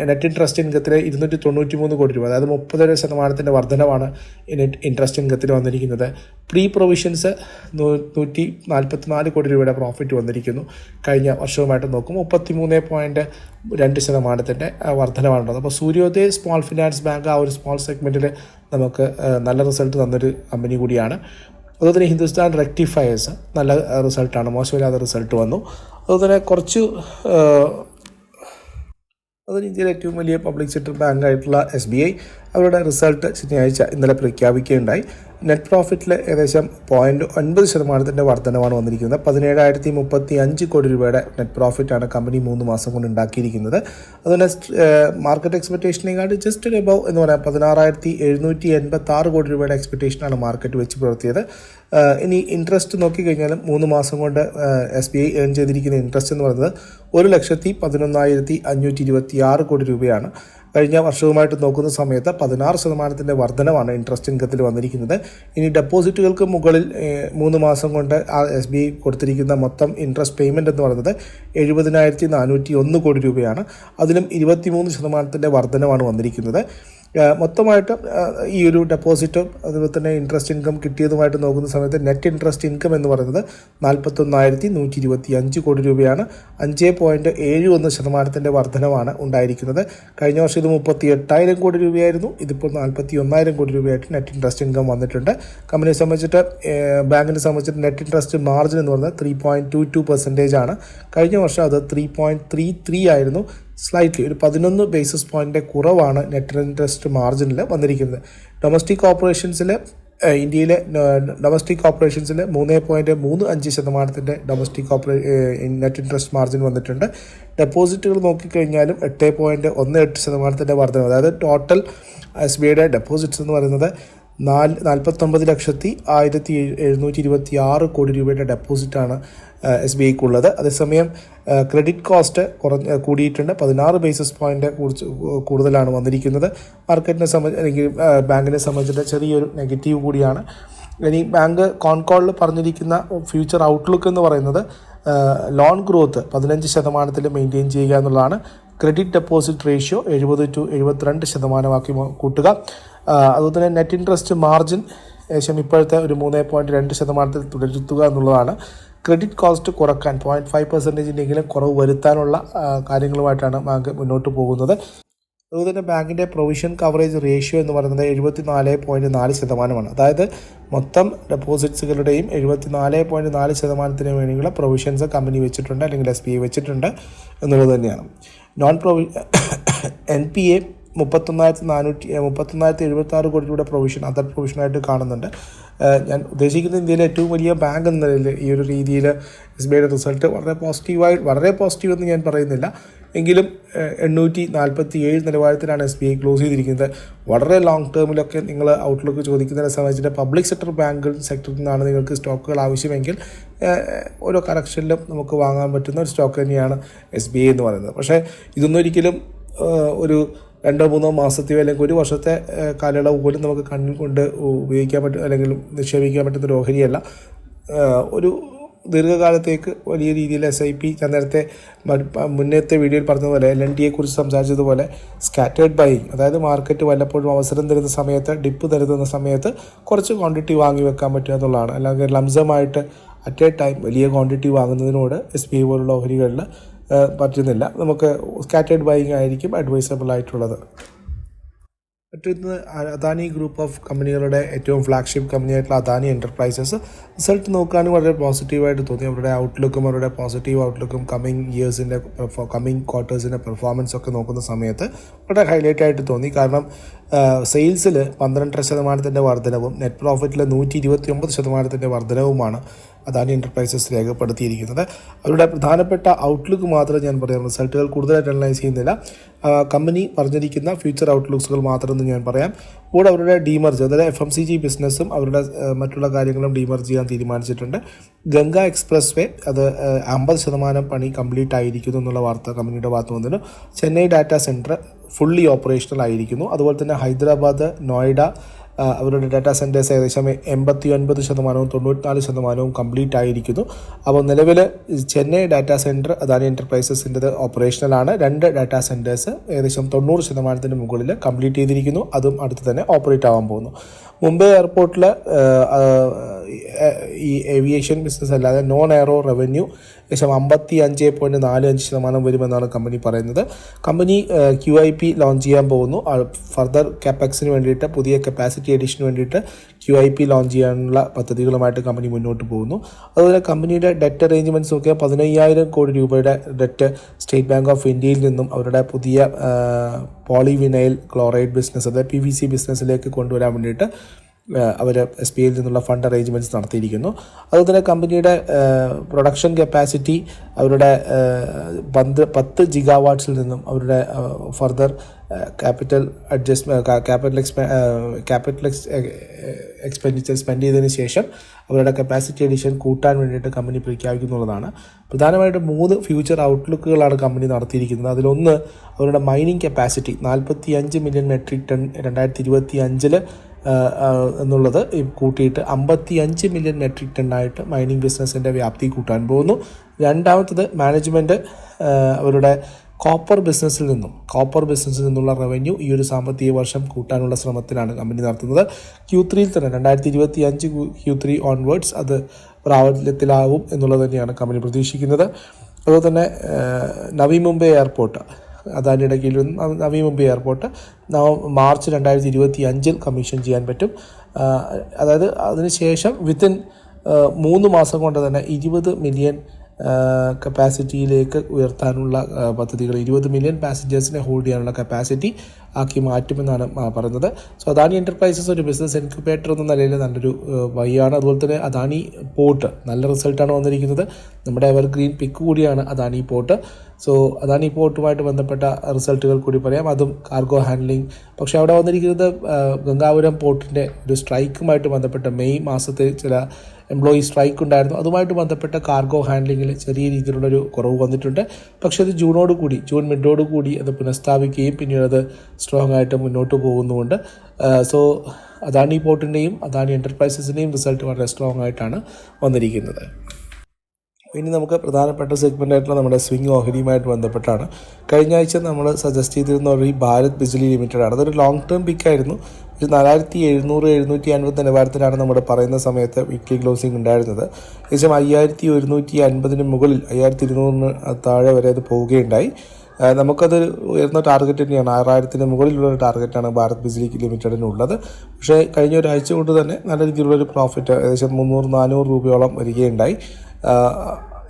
നെറ്റ് ഇൻട്രസ്റ്റ് ഇൻകത്തിലെ ഇരുന്നൂറ്റി തൊണ്ണൂറ്റി മൂന്ന് കോടി രൂപ അതായത് മുപ്പതര ശതമാനത്തിന്റെ വർധനമാണ് ഇൻട്രസ്റ്റ് ഇൻകത്തിൽ വന്നിരിക്കുന്നത് പ്രീ പ്രൊവിഷൻസ് നൂറ്റി നാൽപ്പത്തി നാല് കോടി രൂപയുടെ പ്രോഫിറ്റ് വന്നിരിക്കുന്നു. കഴിഞ്ഞ വർഷവുമായിട്ട് നോക്കും മുപ്പത്തി മൂന്ന് പോയിന്റ് രണ്ട് ശതമാനത്തിന്റെ വർധനമാണുള്ളത് അപ്പോൾ സൂര്യോദയ സ്മോൾ ഫിനാൻസ് ബാങ്ക് ആ ഒരു സ്മോൾ സെഗ്മെന്റിൽ നമുക്ക് നല്ല റിസൾട്ട് തന്നൊരു കമ്പനി കൂടിയാണ്. അതുപോലെ തന്നെ ഹിന്ദുസ്ഥാൻ റെക്ടിഫയേഴ്സ് നല്ല റിസൾട്ടാണ് മോശമില്ലാത്ത റിസൾട്ട് വന്നു. അതുപോലെ തന്നെ കുറച്ച് അതിന് ഇന്ത്യയിലെ ഏറ്റവും വലിയ പബ്ലിക് സെക്ടർ ബാങ്കായിട്ടുള്ള എസ് ബി ഐ അവരുടെ റിസൾട്ട് ശനിയാഴ്ച ഇന്നലെ പ്രഖ്യാപിക്കുകയുണ്ടായി. നെറ്റ് പ്രോഫിറ്റിൽ ഏകദേശം പോയിന്റ് ഒൻപത് ശതമാനത്തിന്റെ വർധനമാണ് വന്നിരിക്കുന്നത്. പതിനേഴായിരത്തി മുപ്പത്തി അഞ്ച് കോടി രൂപയുടെ നെറ്റ് പ്രോഫിറ്റാണ് കമ്പനി മൂന്ന് മാസം കൊണ്ട് ഉണ്ടാക്കിയിരിക്കുന്നത്. അതുപോലെ മാർക്കറ്റ് എക്സ്പെക്ടേഷനെക്കാട്ട് ജസ്റ്റ് ഒരു എബവ് എന്ന് പറയാം പതിനാറായിരത്തി എഴുന്നൂറ്റി എൺപത്തി ആറ് കോടി രൂപയുടെ എക്സ്പെക്ടേഷനാണ് മാർക്കറ്റ് വെച്ച് പുലർത്തിയത്. ഇനി ഇൻട്രസ്റ്റ് നോക്കിക്കഴിഞ്ഞാലും മൂന്ന് മാസം കൊണ്ട് എസ് ബി ഐ ഏൺ ചെയ്തിരിക്കുന്ന ഇൻട്രസ്റ്റ് എന്ന് പറയുന്നത് ഒരു ലക്ഷത്തി പതിനൊന്നായിരത്തി അഞ്ഞൂറ്റി ഇരുപത്തി ആറ് കോടി രൂപയാണ്. കഴിഞ്ഞ വർഷവുമായിട്ട് നോക്കുന്ന സമയത്ത് പതിനാറ് ശതമാനത്തിന്റെ വർധനമാണ് ഇൻട്രസ്റ്റ് ഇൻകത്തിൽ വന്നിരിക്കുന്നത്. ഇനി ഡെപ്പോസിറ്റുകൾക്ക് മുകളിൽ മൂന്ന് മാസം കൊണ്ട് എസ് ബി ഐ കൊടുത്തിരിക്കുന്ന മൊത്തം ഇൻട്രസ്റ്റ് പേയ്മെന്റ് എന്ന് പറയുന്നത് എഴുപതിനായിരത്തി നാനൂറ്റി ഒന്ന് കോടി രൂപയാണ്. അതിലും ഇരുപത്തിമൂന്ന് ശതമാനത്തിന്റെ വർധനമാണ് വന്നിരിക്കുന്നത്. മൊത്തമായിട്ട് ഈ ഒരു ഡെപ്പോസിറ്റും അതുപോലെ തന്നെ ഇൻട്രസ്റ്റ് ഇൻകം കിട്ടിയതുമായിട്ട് നോക്കുന്ന സമയത്ത് നെറ്റ് ഇൻട്രസ്റ്റ് ഇൻകം എന്ന് പറയുന്നത് നാൽപ്പത്തൊന്നായിരത്തി നൂറ്റി ഇരുപത്തി അഞ്ച് കോടി രൂപയാണ്. അഞ്ച് പോയിന്റ് ഏഴ് ഒന്ന് ശതമാനത്തിന്റെ വർധനമാണ് ഉണ്ടായിരിക്കുന്നത്. കഴിഞ്ഞ വർഷം ഇത് മുപ്പത്തി എട്ടായിരം കോടി രൂപയായിരുന്നു. ഇതിപ്പോൾ നാൽപ്പത്തി ഒന്നായിരം കോടി രൂപയായിട്ട് നെറ്റ് ഇൻട്രസ്റ്റ് ഇൻകം വന്നിട്ടുണ്ട്. കമ്പനിയെ സംബന്ധിച്ചിട്ട് ബാങ്കിനെ സംബന്ധിച്ചിട്ട് നെറ്റ് ഇൻട്രസ്റ്റ് മാർജിൻ എന്ന് പറയുന്നത് three point two two percentage ആണ്. കഴിഞ്ഞ വർഷം അത് ത്രീ പോയിന്റ് ത്രീ ത്രീ ആയിരുന്നു. സ്ലൈറ്റ്ലി ഒരു പതിനൊന്ന് ബേസിസ് പോയിന്റ് കുറവാണ് നെറ്റ് ഇൻട്രസ്റ്റ് മാർജിനിൽ വന്നിരിക്കുന്നത്. ഡൊമസ്റ്റിക് ഓപ്പറേഷൻസിൽ ഇന്ത്യയിലെ ഡൊമസ്റ്റിക് ഓപ്പറേഷൻസിൽ മൂന്ന് പോയിന്റ് മൂന്ന് അഞ്ച് ശതമാനത്തിന്റെ ഡൊമസ്റ്റിക് ഓപ്പറേ നെറ്റ് ഇൻട്രസ്റ്റ് മാർജിൻ വന്നിട്ടുണ്ട്. ഡെപ്പോസിറ്റുകൾ നോക്കിക്കഴിഞ്ഞാലും എട്ട് പോയിന്റ് ഒന്ന് എട്ട് ശതമാനത്തിന്റെ വർധന അതായത് ടോട്ടൽ എസ് ബി ഐയുടെ ഡെപ്പോസിറ്റ്സ് എന്ന് പറയുന്നത് നാല് നാൽപ്പത്തൊമ്പത് ലക്ഷത്തി ആയിരത്തി എഴു- എഴുന്നൂറ്റി ഇരുപത്തി ആറ് കോടി രൂപയുടെ ഡെപ്പോസിറ്റാണ് എസ് ബി ഐക്കുള്ളത് അതേസമയം ക്രെഡിറ്റ് കോസ്റ്റ് കുറഞ്ഞ് കൂടിയിട്ടുണ്ട്. പതിനാറ് ബേസിസ് പോയിന്റ് കുറിച്ച് കൂടുതലാണ് വന്നിരിക്കുന്നത്. മാർക്കറ്റിനെ സംബന്ധിച്ച് അല്ലെങ്കിൽ ബാങ്കിനെ സംബന്ധിച്ചിട്ട് ചെറിയൊരു നെഗറ്റീവ് കൂടിയാണ്. ഇനി ബാങ്ക് കോൺകോളിൽ പറഞ്ഞിരിക്കുന്ന ഫ്യൂച്ചർ ഔട്ട്ലുക്ക് എന്ന് പറയുന്നത് ലോൺ ഗ്രോത്ത് പതിനഞ്ച് ശതമാനത്തിൽ മെയിന്റെയിൻ ചെയ്യുക എന്നുള്ളതാണ്. ക്രെഡിറ്റ് ഡെപ്പോസിറ്റ് റേഷ്യോ എഴുപത് ടു എഴുപത്തിരണ്ട് ശതമാനമാക്കി കൂട്ടുക. അതുപോലെ തന്നെ നെറ്റ് ഇൻട്രസ്റ്റ് മാർജിൻ ഏകദേശം ഇപ്പോഴത്തെ ഒരു മൂന്ന് പോയിന്റ് രണ്ട് ശതമാനത്തിൽ തുടരുത്തുക എന്നുള്ളതാണ്. ക്രെഡിറ്റ് കോസ്റ്റ് കുറയ്ക്കാൻ പോയിന്റ് ഫൈവ് പെർസെന്റേജിന്റെങ്കിലും കുറവ് വരുത്താനുള്ള കാര്യങ്ങളുമായിട്ടാണ് ബാങ്ക് മുന്നോട്ട് പോകുന്നത്. അതുപോലെ തന്നെ ബാങ്കിന്റെ പ്രൊവിഷൻ കവറേജ് റേഷ്യോ എന്ന് പറയുന്നത് എഴുപത്തി നാല് പോയിന്റ് നാല് ശതമാനമാണ്. അതായത് മൊത്തം ഡെപ്പോസിറ്റ്സുകളുടെയും എഴുപത്തി നാല് പോയിന്റ് നാല് ശതമാനത്തിന് വേണ്ടിയുള്ള പ്രൊവിഷൻസ് കമ്പനി വെച്ചിട്ടുണ്ട് അല്ലെങ്കിൽ എസ് ബി ഐ വെച്ചിട്ടുണ്ട് എന്നുള്ളത് തന്നെയാണ്. നോൺ പ്രൊവി എൻ പി എ മുപ്പത്തൊന്നായിരത്തി നാനൂറ്റി മുപ്പത്തൊന്നായിരത്തി എഴുപത്തി ആറ് കോടി രൂപയുടെ പ്രൊവിഷൻ അതർ പ്രൊവിഷനായിട്ട് കാണുന്നുണ്ട്. ഞാൻ ഉദ്ദേശിക്കുന്ന ഇന്ത്യയിലെ ഏറ്റവും വലിയ ബാങ്ക് എന്ന നിലയിൽ ഈ ഒരു രീതിയിൽ എസ് ബി ഐയുടെ റിസൾട്ട് വളരെ പോസിറ്റീവായി വളരെ പോസിറ്റീവ് എന്ന് ഞാൻ പറയുന്നില്ല. എങ്കിലും എണ്ണൂറ്റി നാൽപ്പത്തി ഏഴ് നിലവാരത്തിലാണ് എസ് ബി ഐ ക്ലോസ് ചെയ്തിരിക്കുന്നത്. വളരെ ലോങ് ടേമിലൊക്കെ നിങ്ങൾ ഔട്ട്ലുക്ക് ചോദിക്കുന്നതിനെ സംബന്ധിച്ചിട്ട് പബ്ലിക് സെക്ടർ ബാങ്കുകൾ സെക്ടറിൽ നിന്നാണ് നിങ്ങൾക്ക് സ്റ്റോക്കുകൾ ആവശ്യമെങ്കിൽ ഓരോ കറക്ഷനിലും നമുക്ക് വാങ്ങാൻ പറ്റുന്ന ഒരു സ്റ്റോക്ക് തന്നെയാണ് എസ് ബി ഐ എന്ന് പറയുന്നത്. പക്ഷേ ഇതൊന്നും ഒരിക്കലും ഒരു രണ്ടോ മൂന്നോ മാസത്തെയോ അല്ലെങ്കിൽ ഒരു വർഷത്തെ കാലയളവ് പോലും നമുക്ക് കണ്ണിൽ കൊണ്ട് ഉപയോഗിക്കാൻ പറ്റും അല്ലെങ്കിൽ നിക്ഷേപിക്കാൻ പറ്റുന്ന ഒരു ഓഹരിയല്ല ഒരു ദീർഘകാലത്തേക്ക് വലിയ രീതിയിൽ എസ് ഐ പി ഞാൻ നേരത്തെ മുന്നേത്തെ വീഡിയോയിൽ പറഞ്ഞതുപോലെ എൽ എൻ ഡി കുറിച്ച് സംസാരിച്ചതുപോലെ സ്കാറ്റേഡ് ബൈയിങ് അതായത് മാർക്കറ്റ് വല്ലപ്പോഴും അവസരം തരുന്ന സമയത്ത് ഡിപ്പ് തരുന്ന സമയത്ത് കുറച്ച് ക്വാണ്ടിറ്റി വാങ്ങി വെക്കാൻ പറ്റുക എന്നുള്ളതാണ്. അല്ലെങ്കിൽ ലംസമായിട്ട് അറ്റ് എ ടൈം വലിയ ക്വാണ്ടിറ്റി വാങ്ങുന്നതിനോട് എസ് ബി ഐ പോലുള്ള ഓഹരികളിൽ പറ്റുന്നില്ല. നമുക്ക് സ്കാറ്റേഡ് ബൈങ് ആയിരിക്കും അഡ്വൈസബിൾ ആയിട്ടുള്ളത്. മറ്റൊന്ന് അദാനി ഗ്രൂപ്പ് ഓഫ് കമ്പനികളുടെ ഏറ്റവും ഫ്ലാഗ്ഷിപ്പ് കമ്പനിയായിട്ടുള്ള അദാനി എന്റർപ്രൈസസ് റിസൾട്ട് നോക്കുകയാണെങ്കിൽ വളരെ പോസിറ്റീവായിട്ട് തോന്നി. അവരുടെ ഔട്ട്ലുക്കും അവരുടെ പോസിറ്റീവ് ഔട്ട്ലുക്കും കമ്മിങ് ഇയേഴ്സിന്റെ കമ്മിങ് ക്വാർട്ടേഴ്സിന്റെ പെർഫോമൻസ് ഒക്കെ നോക്കുന്ന സമയത്ത് വളരെ ഹൈലൈറ്റ് ആയിട്ട് തോന്നി. കാരണം സെയിൽസിൽ പന്ത്രണ്ടര ശതമാനത്തിന്റെ വർധനവും നെറ്റ് പ്രോഫിറ്റിൽ നൂറ്റി ഇരുപത്തി ഒമ്പത് ശതമാനത്തിന്റെ വർധനവുമാണ്. അദാനി എന്റർപ്രൈസസ് രേഖപ്പെടുത്തിയിരിക്കുന്നത്. അവരുടെ പ്രധാനപ്പെട്ട ഔട്ട്ലുക്ക് മാത്രം ഞാൻ പറയാം. റിസൾട്ടുകൾ കൂടുതലായിട്ട് അനലൈസ് ചെയ്യുന്നില്ല. കമ്പനി പറഞ്ഞിരിക്കുന്ന ഫ്യൂച്ചർ ഔട്ട്ലുക്സുകൾ മാത്രമെന്ന് ഞാൻ പറയാം. കൂടെ അവരുടെ ഡീമർജ് അതായത് എഫ് എം സി ജി ബിസിനസ്സും അവരുടെ മറ്റുള്ള കാര്യങ്ങളും ഡീമർജ് ചെയ്യാൻ തീരുമാനിച്ചിട്ടുണ്ട്. ഗംഗ എക്സ്പ്രസ് വേ അത് അമ്പത് ശതമാനം പണി കംപ്ലീറ്റ് ആയിരിക്കുന്നു എന്നുള്ള വാർത്ത കമ്പനിയുടെ ഭാഗത്ത് വന്നിരുന്നു. Chennai data centre fully operational ആയിരിക്കുന്നു. അതുപോലെ തന്നെ ഹൈദരാബാദ് നോയിഡ അവരുടെ ഡാറ്റാ സെന്റേഴ്സ് ഏകദേശം എൺപത്തി ഒൻപത് ശതമാനവും തൊണ്ണൂറ്റിനാല് ശതമാനവും കംപ്ലീറ്റ് ആയിരിക്കുന്നു. അപ്പോൾ നിലവിൽ ചെന്നൈ ഡാറ്റാ സെന്റർ അദാനി എന്റർപ്രൈസസിന്റെത് ഓപ്പറേഷണലാണ് രണ്ട് ഡാറ്റാ സെന്റേഴ്സ് ഏകദേശം തൊണ്ണൂറ് ശതമാനത്തിന് മുകളിൽ കംപ്ലീറ്റ് ചെയ്തിരിക്കുന്നു. അതും അടുത്ത് തന്നെ ഓപ്പറേറ്റ് ആവാൻ പോകുന്നു. മുംബൈ എയർപോർട്ടിലെ ഈ ഏവിയേഷൻ ബിസിനസ് അല്ലാതെ നോൺ എയറോ റവന്യൂ ഏകദേശം അമ്പത്തി അഞ്ച് പോയിന്റ് നാല് അഞ്ച് ശതമാനം വരുമെന്നാണ് കമ്പനി പറയുന്നത്. Company Q I P launch ചെയ്യാൻ പോകുന്നു. ഫർദർ കാപ്പക്സിന് വേണ്ടിയിട്ട് പുതിയ കപ്പാസിറ്റി അഡീഷന് വേണ്ടിയിട്ട് ക്യു ഐ പി ലോഞ്ച് ചെയ്യാനുള്ള പദ്ധതികളുമായിട്ട് കമ്പനി മുന്നോട്ട് പോകുന്നു. അതുപോലെ കമ്പനിയുടെ ഡെറ്റ് അറേഞ്ച്മെന്റ്സ് ഒക്കെ പതിനയ്യായിരം കോടി രൂപയുടെ ഡെറ്റ് സ്റ്റേറ്റ് ബാങ്ക് ഓഫ് ഇന്ത്യയിൽ നിന്നും അവരുടെ പുതിയ പോളിവിനൈൽ ക്ലോറൈഡ് ബിസിനസ് അതായത് പി വി സി ബിസിനസ്സിലേക്ക് കൊണ്ടുവരാൻ വേണ്ടിയിട്ട് അവർ എസ് പി ഐയിൽ നിന്നുള്ള ഫണ്ട് അറേഞ്ച്മെന്റ്സ് നടത്തിയിരിക്കുന്നു. അതുപോലെ തന്നെ കമ്പനിയുടെ പ്രൊഡക്ഷൻ കപ്പാസിറ്റി അവരുടെ പന്ത് പത്ത് ജിഗാവാട്ട്സിൽ നിന്നും അവരുടെ ഫർദർ ക്യാപിറ്റൽ അഡ്ജസ്റ്റ്മെന്റ് ക്യാപിറ്റൽ എക്സ്പെ ക്യാപിറ്റൽ എക്സ് എക്സ്പെൻഡിച്ചർ സ്പെൻഡ് ചെയ്തതിന് ശേഷം അവരുടെ കപ്പാസിറ്റി എഡിഷൻ കൂട്ടാൻ വേണ്ടിയിട്ട് കമ്പനി പ്രഖ്യാപിക്കുന്നുള്ളതാണ് പ്രധാനമായിട്ടും മൂന്ന് ഫ്യൂച്ചർ ഔട്ട്ലുക്കുകളാണ് കമ്പനി നടത്തിയിരിക്കുന്നത്. അതിലൊന്ന് അവരുടെ മൈനിങ് കപ്പാസിറ്റി നാൽപ്പത്തി അഞ്ച് മില്യൺ മെട്രിക് ടൺ രണ്ടായിരത്തി ഇരുപത്തി അഞ്ചിൽ എന്നുള്ളത് കൂട്ടിയിട്ട് അമ്പത്തി അഞ്ച് മില്യൺ മെട്രിക് ടണ്ണായിട്ട് മൈനിങ് ബിസിനസ്സിന്റെ വ്യാപ്തി കൂട്ടാൻ പോകുന്നു. രണ്ടാമത്തത് മാനേജ്മെന്റ് അവരുടെ കോപ്പർ ബിസിനസ്സിൽ നിന്നും കോപ്പർ ബിസിനസ്സിൽ നിന്നുള്ള റവന്യൂ ഈ ഒരു സാമ്പത്തിക വർഷം കൂട്ടാനുള്ള ശ്രമത്തിലാണ് കമ്പനി നടത്തുന്നത്. ക്യൂ ത്രീയിൽ തന്നെ രണ്ടായിരത്തി ഇരുപത്തി അഞ്ച് ക്യൂ ത്രീ ഓൺവേർഡ്സ് അത് പ്രാബല്യത്തിലാവും എന്നുള്ളത് തന്നെയാണ് കമ്പനി പ്രതീക്ഷിക്കുന്നത്. അതുപോലെ തന്നെ നവി മുംബൈ എയർപോർട്ട് അദാനിയുടെ കീഴിൽ നവ- മുംബൈ എയർപോർട്ട്. നവ മാർച്ച് രണ്ടായിരത്തി ഇരുപത്തി അഞ്ചിൽ കമ്മീഷൻ ചെയ്യാൻ പറ്റും. അതായത് അതിനുശേഷം വിത്തിൻ മൂന്ന് മാസം കൊണ്ട് തന്നെ ഇരുപത് മില്യൺ കപ്പാസിറ്റിയിലേക്ക് ഉയർത്താനുള്ള പദ്ധതികൾ. ഇരുപത് മില്യൺ പാസഞ്ചേഴ്സിനെ ഹോൾഡ് ചെയ്യാനുള്ള കപ്പാസിറ്റി ആക്കി മാറ്റുമെന്നാണ് പറയുന്നത്. സോ അദാനി എന്റർപ്രൈസസ് ഒരു ബിസിനസ് ഇൻക്യുബേറ്റർ എന്ന നിലയിൽ നല്ലൊരു വഴിയാണ്. അതുപോലെ തന്നെ അദാനി പോർട്ട് നല്ല റിസൾട്ടാണ് വന്നിരിക്കുന്നത്. നമ്മുടെ എവർഗ്രീൻ പിക്ക് കൂടിയാണ് അദാനി പോർട്ട് സോ അദാനി പോർട്ടുമായിട്ട് ബന്ധപ്പെട്ട റിസൾട്ടുകൾ കൂടി പറയാം. അതും കാർഗോ ഹാൻഡ്ലിംഗ് പക്ഷേ അവിടെ വന്നിരിക്കുന്നത് ഗംഗാപുരം പോർട്ടിന്റെ ഒരു സ്ട്രൈക്കുമായിട്ട് ബന്ധപ്പെട്ട മെയ് മാസത്തെ ചില എംപ്ലോയി സ്ട്രൈക്ക് ഉണ്ടായിരുന്നു. അതുമായിട്ട് ബന്ധപ്പെട്ട കാർഗോ ഹാൻഡ്ലിങ്ങിൽ ചെറിയ രീതിയിലുള്ളൊരു കുറവ് വന്നിട്ടുണ്ട്. പക്ഷേ അത് ജൂണോട് കൂടി ജൂൺ മിഡോട് കൂടി അത് പുനഃസ്ഥാപിക്കുകയും പിന്നീട് അത് സ്ട്രോങ് ആയിട്ട് മുന്നോട്ട് പോകുന്നുമുണ്ട്. സോ അദാനി പോർട്ടിന്റെയും അദാനി എന്റർപ്രൈസസിന്റെയും റിസൾട്ട് വളരെ സ്ട്രോങ് ആയിട്ടാണ് വന്നിരിക്കുന്നത്. ഇനി നമുക്ക് പ്രധാനപ്പെട്ട സെഗ്മെന്റ് ആയിട്ടുള്ള നമ്മുടെ സ്വിംഗ് ഓഹരിയുമായിട്ട് ബന്ധപ്പെട്ടാണ്. കഴിഞ്ഞ ആഴ്ച നമ്മൾ സജസ്റ്റ് ചെയ്തിരുന്ന ഒരു ഭാരത് ബിജ്ലി ലിമിറ്റഡ് ആണ്. അതൊരു ലോങ് ടേം പിക്കായിരുന്നു ഒരു നാലായിരത്തി എഴുന്നൂറ് എഴുന്നൂറ്റി അൻപത് നിലവാരത്തിലാണ് നമ്മൾ പറയുന്ന സമയത്ത് വീക്ക്ലി ക്ലോസിംഗ് ഉണ്ടായിരുന്നത്. ഏകദേശം അയ്യായിരത്തി ഒരുന്നൂറ്റി അൻപതിന് മുകളിൽ അയ്യായിരത്തി ഇരുന്നൂറിന് താഴെ വരെ അത് പോവുകയുണ്ടായി. നമുക്കത് ഉയർന്ന ടാർഗറ്റ് തന്നെയാണ്. ആറായിരത്തിന് മുകളിലുള്ള ഒരു ടാർഗറ്റാണ് ഭാരത് ബിജ്ലി ലിമിറ്റഡിന് ഉള്ളത് പക്ഷേ കഴിഞ്ഞ ഒരാഴ്ച കൊണ്ട് തന്നെ നല്ല രീതിയിലുള്ള ഒരു പ്രോഫിറ്റ് ഏകദേശം മുന്നൂറ് നാനൂറ് രൂപയോളം വരികയുണ്ടായി.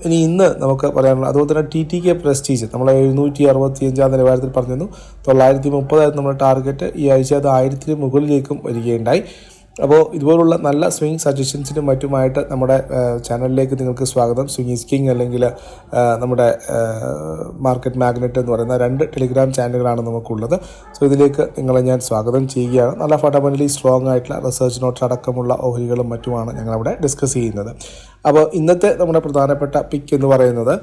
ഇനി ഇന്ന് നമുക്ക് പറയാനുള്ള അതുപോലെ തന്നെ ടി ടി കെ പ്രസ്റ്റീജ് നമ്മൾ എഴുന്നൂറ്റി അറുപത്തി അഞ്ചാം നിലവാരത്തിൽ പറഞ്ഞിരുന്നു. തൊള്ളായിരത്തി മുപ്പതായിരുന്നു നമ്മുടെ ടാർഗറ്റ് ഈ ആഴ്ച അത് ആയിരത്തിന് മുകളിലേക്കും വരികയുണ്ടായി. അപ്പോൾ ഇതുപോലുള്ള നല്ല സ്വിംഗ് സജഷൻസിനും മറ്റുമായിട്ട് നമ്മുടെ ചാനലിലേക്ക് നിങ്ങൾക്ക് സ്വാഗതം. സ്വിംഗ് ഈസ് കിങ് അല്ലെങ്കിൽ നമ്മുടെ മാർക്കറ്റ് മാഗ്നറ്റ് എന്ന് പറയുന്ന രണ്ട് ടെലിഗ്രാം ചാനലുകളാണ് നമുക്കുള്ളത്. സോ ഇതിലേക്ക് നിങ്ങളെ ഞാൻ സ്വാഗതം ചെയ്യുകയാണ്. നല്ല ഫണ്ടമെന്റലി സ്ട്രോങ് ആയിട്ടുള്ള റിസർച്ച് നോട്ട്സ് അടക്കമുള്ള ഓഹരികളും മറ്റുമാണ് ഞങ്ങളവിടെ ഡിസ്കസ് ചെയ്യുന്നത്. അപ്പോൾ ഇന്നത്തെ നമ്മുടെ പ്രധാനപ്പെട്ട പിക്ക് എന്ന് പറയുന്നത്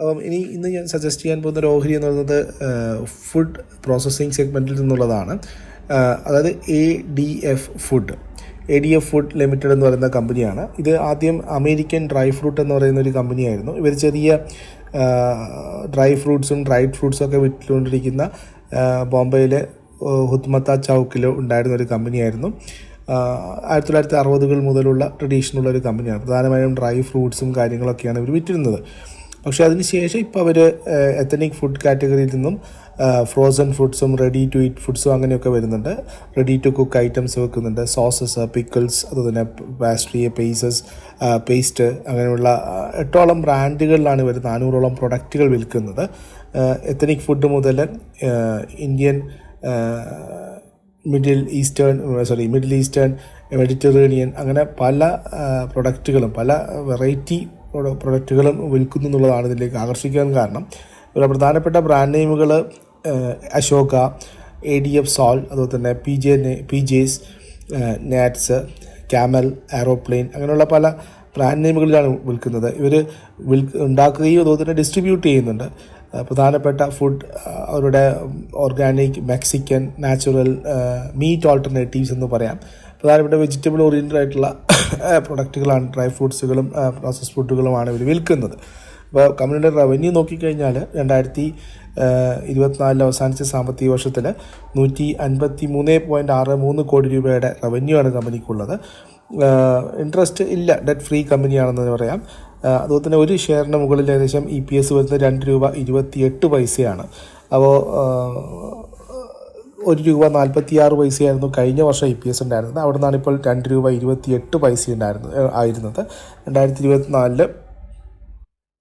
അപ്പം ഇനി ഇന്ന് ഞാൻ സജസ്റ്റ് ചെയ്യാൻ പോകുന്ന ഒരു ഓഹരി എന്ന് പറയുന്നത് ഫുഡ് പ്രോസസ്സിംഗ് സെഗ്മെന്റിൽ നിന്നുള്ളതാണ്. അതായത് A D F food A D F food limited എന്ന് പറയുന്ന കമ്പനിയാണ്. ഇത് ആദ്യം അമേരിക്കൻ ഡ്രൈ ഫ്രൂട്ട് എന്ന് പറയുന്ന ഒരു കമ്പനിയായിരുന്നു. ഇവർ ചെറിയ ഡ്രൈ ഫ്രൂട്ട്സും ഡ്രൈഡ് ഫ്രൂട്ട്സും ഒക്കെ വിറ്റുകൊണ്ടിരിക്കുന്ന ബോംബെയിലെ ഹുത്മത്ത ചൗക്കിൽ ഉണ്ടായിരുന്ന ഒരു കമ്പനിയായിരുന്നു. ആയിരത്തി തൊള്ളായിരത്തി അറുപതുകൾ മുതലുള്ള ട്രഡീഷനുള്ള ഒരു കമ്പനിയാണ്. പ്രധാനമായും ഡ്രൈ ഫ്രൂട്ട്സും കാര്യങ്ങളൊക്കെയാണ് ഇവർ വിറ്റിരുന്നത്. പക്ഷേ അതിനുശേഷം ഇപ്പോൾ അവർ എത്തനിക് ഫുഡ് കാറ്റഗറിയിൽ നിന്നും ഫ്രോസൺ ഫുഡ്സും റെഡി ടു ഈറ്റ് ഫുഡ്സും അങ്ങനെയൊക്കെ വരുന്നുണ്ട്. റെഡി ടു കുക്ക് ഐറ്റംസ് വെക്കുന്നുണ്ട്. സോസസ് പിക്കിൾസ് അതുപോലെ പാസ്ട്രി പേസസ് പേസ്റ്റ് അങ്ങനെയുള്ള എട്ടോളം ബ്രാൻഡുകളിലാണ് ഇവർ നാനൂറോളം പ്രൊഡക്റ്റുകൾ വിൽക്കുന്നത്. എത്തനിക് ഫുഡ് മുതൽ Indian middle eastern sorry middle eastern Mediterranean അങ്ങനെ പല പ്രൊഡക്റ്റുകളും പല വെറൈറ്റി പ്രൊഡക്റ്റുകളും വിൽക്കുന്നു എന്നുള്ളതാണ് ഇതിലേക്ക് ആകർഷിക്കാൻ കാരണം. ഇവരുടെ പ്രധാനപ്പെട്ട brand നെയിമുകൾ Ashoka A D F soul അതുപോലെ തന്നെ P J P J's Nate's camel aeroplane അങ്ങനെയുള്ള പല ബ്രാൻഡ് നെയിമുകളിലാണ് വിൽക്കുന്നത്. ഇവർ വിൽ ഉണ്ടാക്കുകയും അതുപോലെ തന്നെ ഡിസ്ട്രിബ്യൂട്ട് ചെയ്യുന്നുണ്ട്. പ്രധാനപ്പെട്ട ഫുഡ് അവരുടെ organic Mexican natural meat alternatives എന്ന് പറയാം. പ്രധാനപ്പെട്ട വെജിറ്റബിൾ ഓറിയന്റഡ് ആയിട്ടുള്ള പ്രൊഡക്റ്റുകളാണ് ഡ്രൈ ഫ്രൂട്ട്സുകളും പ്രോസസ് ഫുഡുകളുമാണ് ഇവർ വിൽക്കുന്നത്. അപ്പോൾ കമ്പനിയുടെ റവന്യൂ നോക്കിക്കഴിഞ്ഞാൽ രണ്ടായിരത്തി ഇരുപത്തിനാലിലെ അവസാനിച്ച സാമ്പത്തിക വർഷത്തിൽ നൂറ്റി അൻപത്തി മൂന്ന് പോയിന്റ് ആറ് മൂന്ന് കോടി രൂപയുടെ റവന്യൂ ആണ് കമ്പനിക്കുള്ളത്. ഇൻട്രസ്റ്റ് ഇല്ല. ഡെറ്റ് ഫ്രീ കമ്പനിയാണെന്ന് പറയാം. അതുപോലെ തന്നെ ഒരു ഷെയറിന് മുകളിൽ ഏകദേശം ഇ പി എസ് വരുന്നത് രണ്ട് രൂപ ഇരുപത്തിയെട്ട് പൈസയാണ്. അപ്പോൾ ഒരു രൂപ നാൽപ്പത്തി ആറ് പൈസയായിരുന്നു കഴിഞ്ഞ വർഷം ഇ പി എസ് ഉണ്ടായിരുന്നത്. അവിടെ നിന്നാണ് ഇപ്പോൾ രണ്ട് രൂപ ഇരുപത്തിയെട്ട് പൈസ ഉണ്ടായിരുന്നു ആയിരുന്നത്. രണ്ടായിരത്തി ഇരുപത്തിനാലിൽ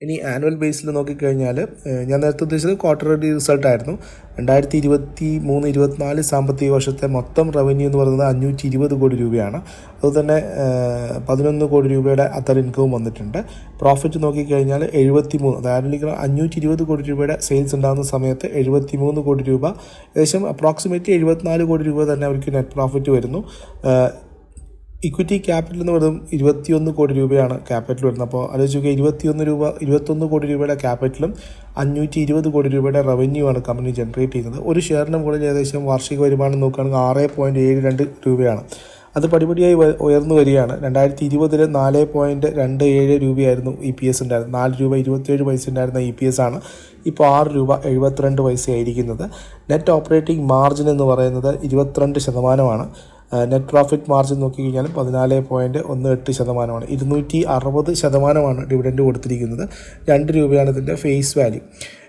ഇനി ആനുവൽ ബേസിൽ നോക്കിക്കഴിഞ്ഞാൽ ഞാൻ നേരത്തെ ഉദ്ദേശിച്ചത് ക്വാർട്ടർലി റിസൾട്ട് ആയിരുന്നു. രണ്ടായിരത്തി ഇരുപത്തി മൂന്ന് ഇരുപത്തിനാല് സാമ്പത്തിക വർഷത്തെ മൊത്തം റവന്യൂ എന്ന് പറയുന്നത് അഞ്ഞൂറ്റി ഇരുപത് കോടി രൂപയാണ്. അതുതന്നെ പതിനൊന്ന് കോടി രൂപയുടെ അത്ര ഇൻകവും വന്നിട്ടുണ്ട്. പ്രോഫിറ്റ് നോക്കിക്കഴിഞ്ഞാൽ എഴുപത്തി മൂന്ന് അതായത് അഞ്ഞൂറ്റി ഇരുപത് കോടി രൂപയുടെ സെയിൽസ് ഉണ്ടാകുന്ന സമയത്ത് എഴുപത്തി മൂന്ന് കോടി രൂപ. ഏകദേശം അപ്രോക്സിമേറ്റ്ലി എഴുപത്തിനാല് കോടി രൂപ തന്നെ അവർക്ക് നെറ്റ് പ്രോഫിറ്റ് വരുന്നു. ഇക്വിറ്റി ക്യാപിറ്റൽ എന്ന് പറയുന്നത് ഇരുപത്തിയൊന്ന് കോടി രൂപയാണ് ക്യാപിറ്റൽ വരുന്നത്. അപ്പോൾ ആലോചിക്കുക ഇരുപത്തിയൊന്ന് രൂപ ഇരുപത്തൊന്ന് കോടി രൂപയുടെ ക്യാപിറ്റലും അഞ്ഞൂറ്റി ഇരുപത് കോടി രൂപയുടെ റവന്യൂ ആണ് കമ്പനി ജനറേറ്റ് ചെയ്യുന്നത്. ഒരു ഷെയറിന് മുകളിൽ ഏകദേശം വാർഷിക വരുമാനം നോക്കുകയാണെങ്കിൽ ആറ് പോയിന്റ് ഏഴ് രണ്ട് രൂപയാണ്. അത് പടിപടിയായി ഉയർന്നു വരികയാണ്. രണ്ടായിരത്തി ഇരുപതിൽ നാല് പോയിന്റ് രണ്ട് ഏഴ് രൂപയായിരുന്നു ഇ പി എസ് ഉണ്ടായിരുന്നത്. നാല് രൂപ ഇരുപത്തിയേഴ് പൈസ ഉണ്ടായിരുന്ന ഇ പി എസ് ആണ് ഇപ്പോൾ ആറ് രൂപ എഴുപത്തിരണ്ട് പൈസയായിരിക്കുന്നത്. നെറ്റ് ഓപ്പറേറ്റിംഗ് മാർജിൻ എന്ന് പറയുന്നത് ഇരുപത്തിരണ്ട് ശതമാനമാണ്. നെറ്റ് പ്രോഫിറ്റ് മാർജിൻ നോക്കിക്കഴിഞ്ഞാൽ പതിനാല് പോയിന്റ് ഒന്ന് എട്ട് ശതമാനമാണ്. ഇരുന്നൂറ്റി അറുപത് ശതമാനമാണ് ഡിവിഡൻഡ് കൊടുത്തിരിക്കുന്നത്. രണ്ട് രൂപയാണ് ഇതിന്റെ ഫേസ് വാല്യൂ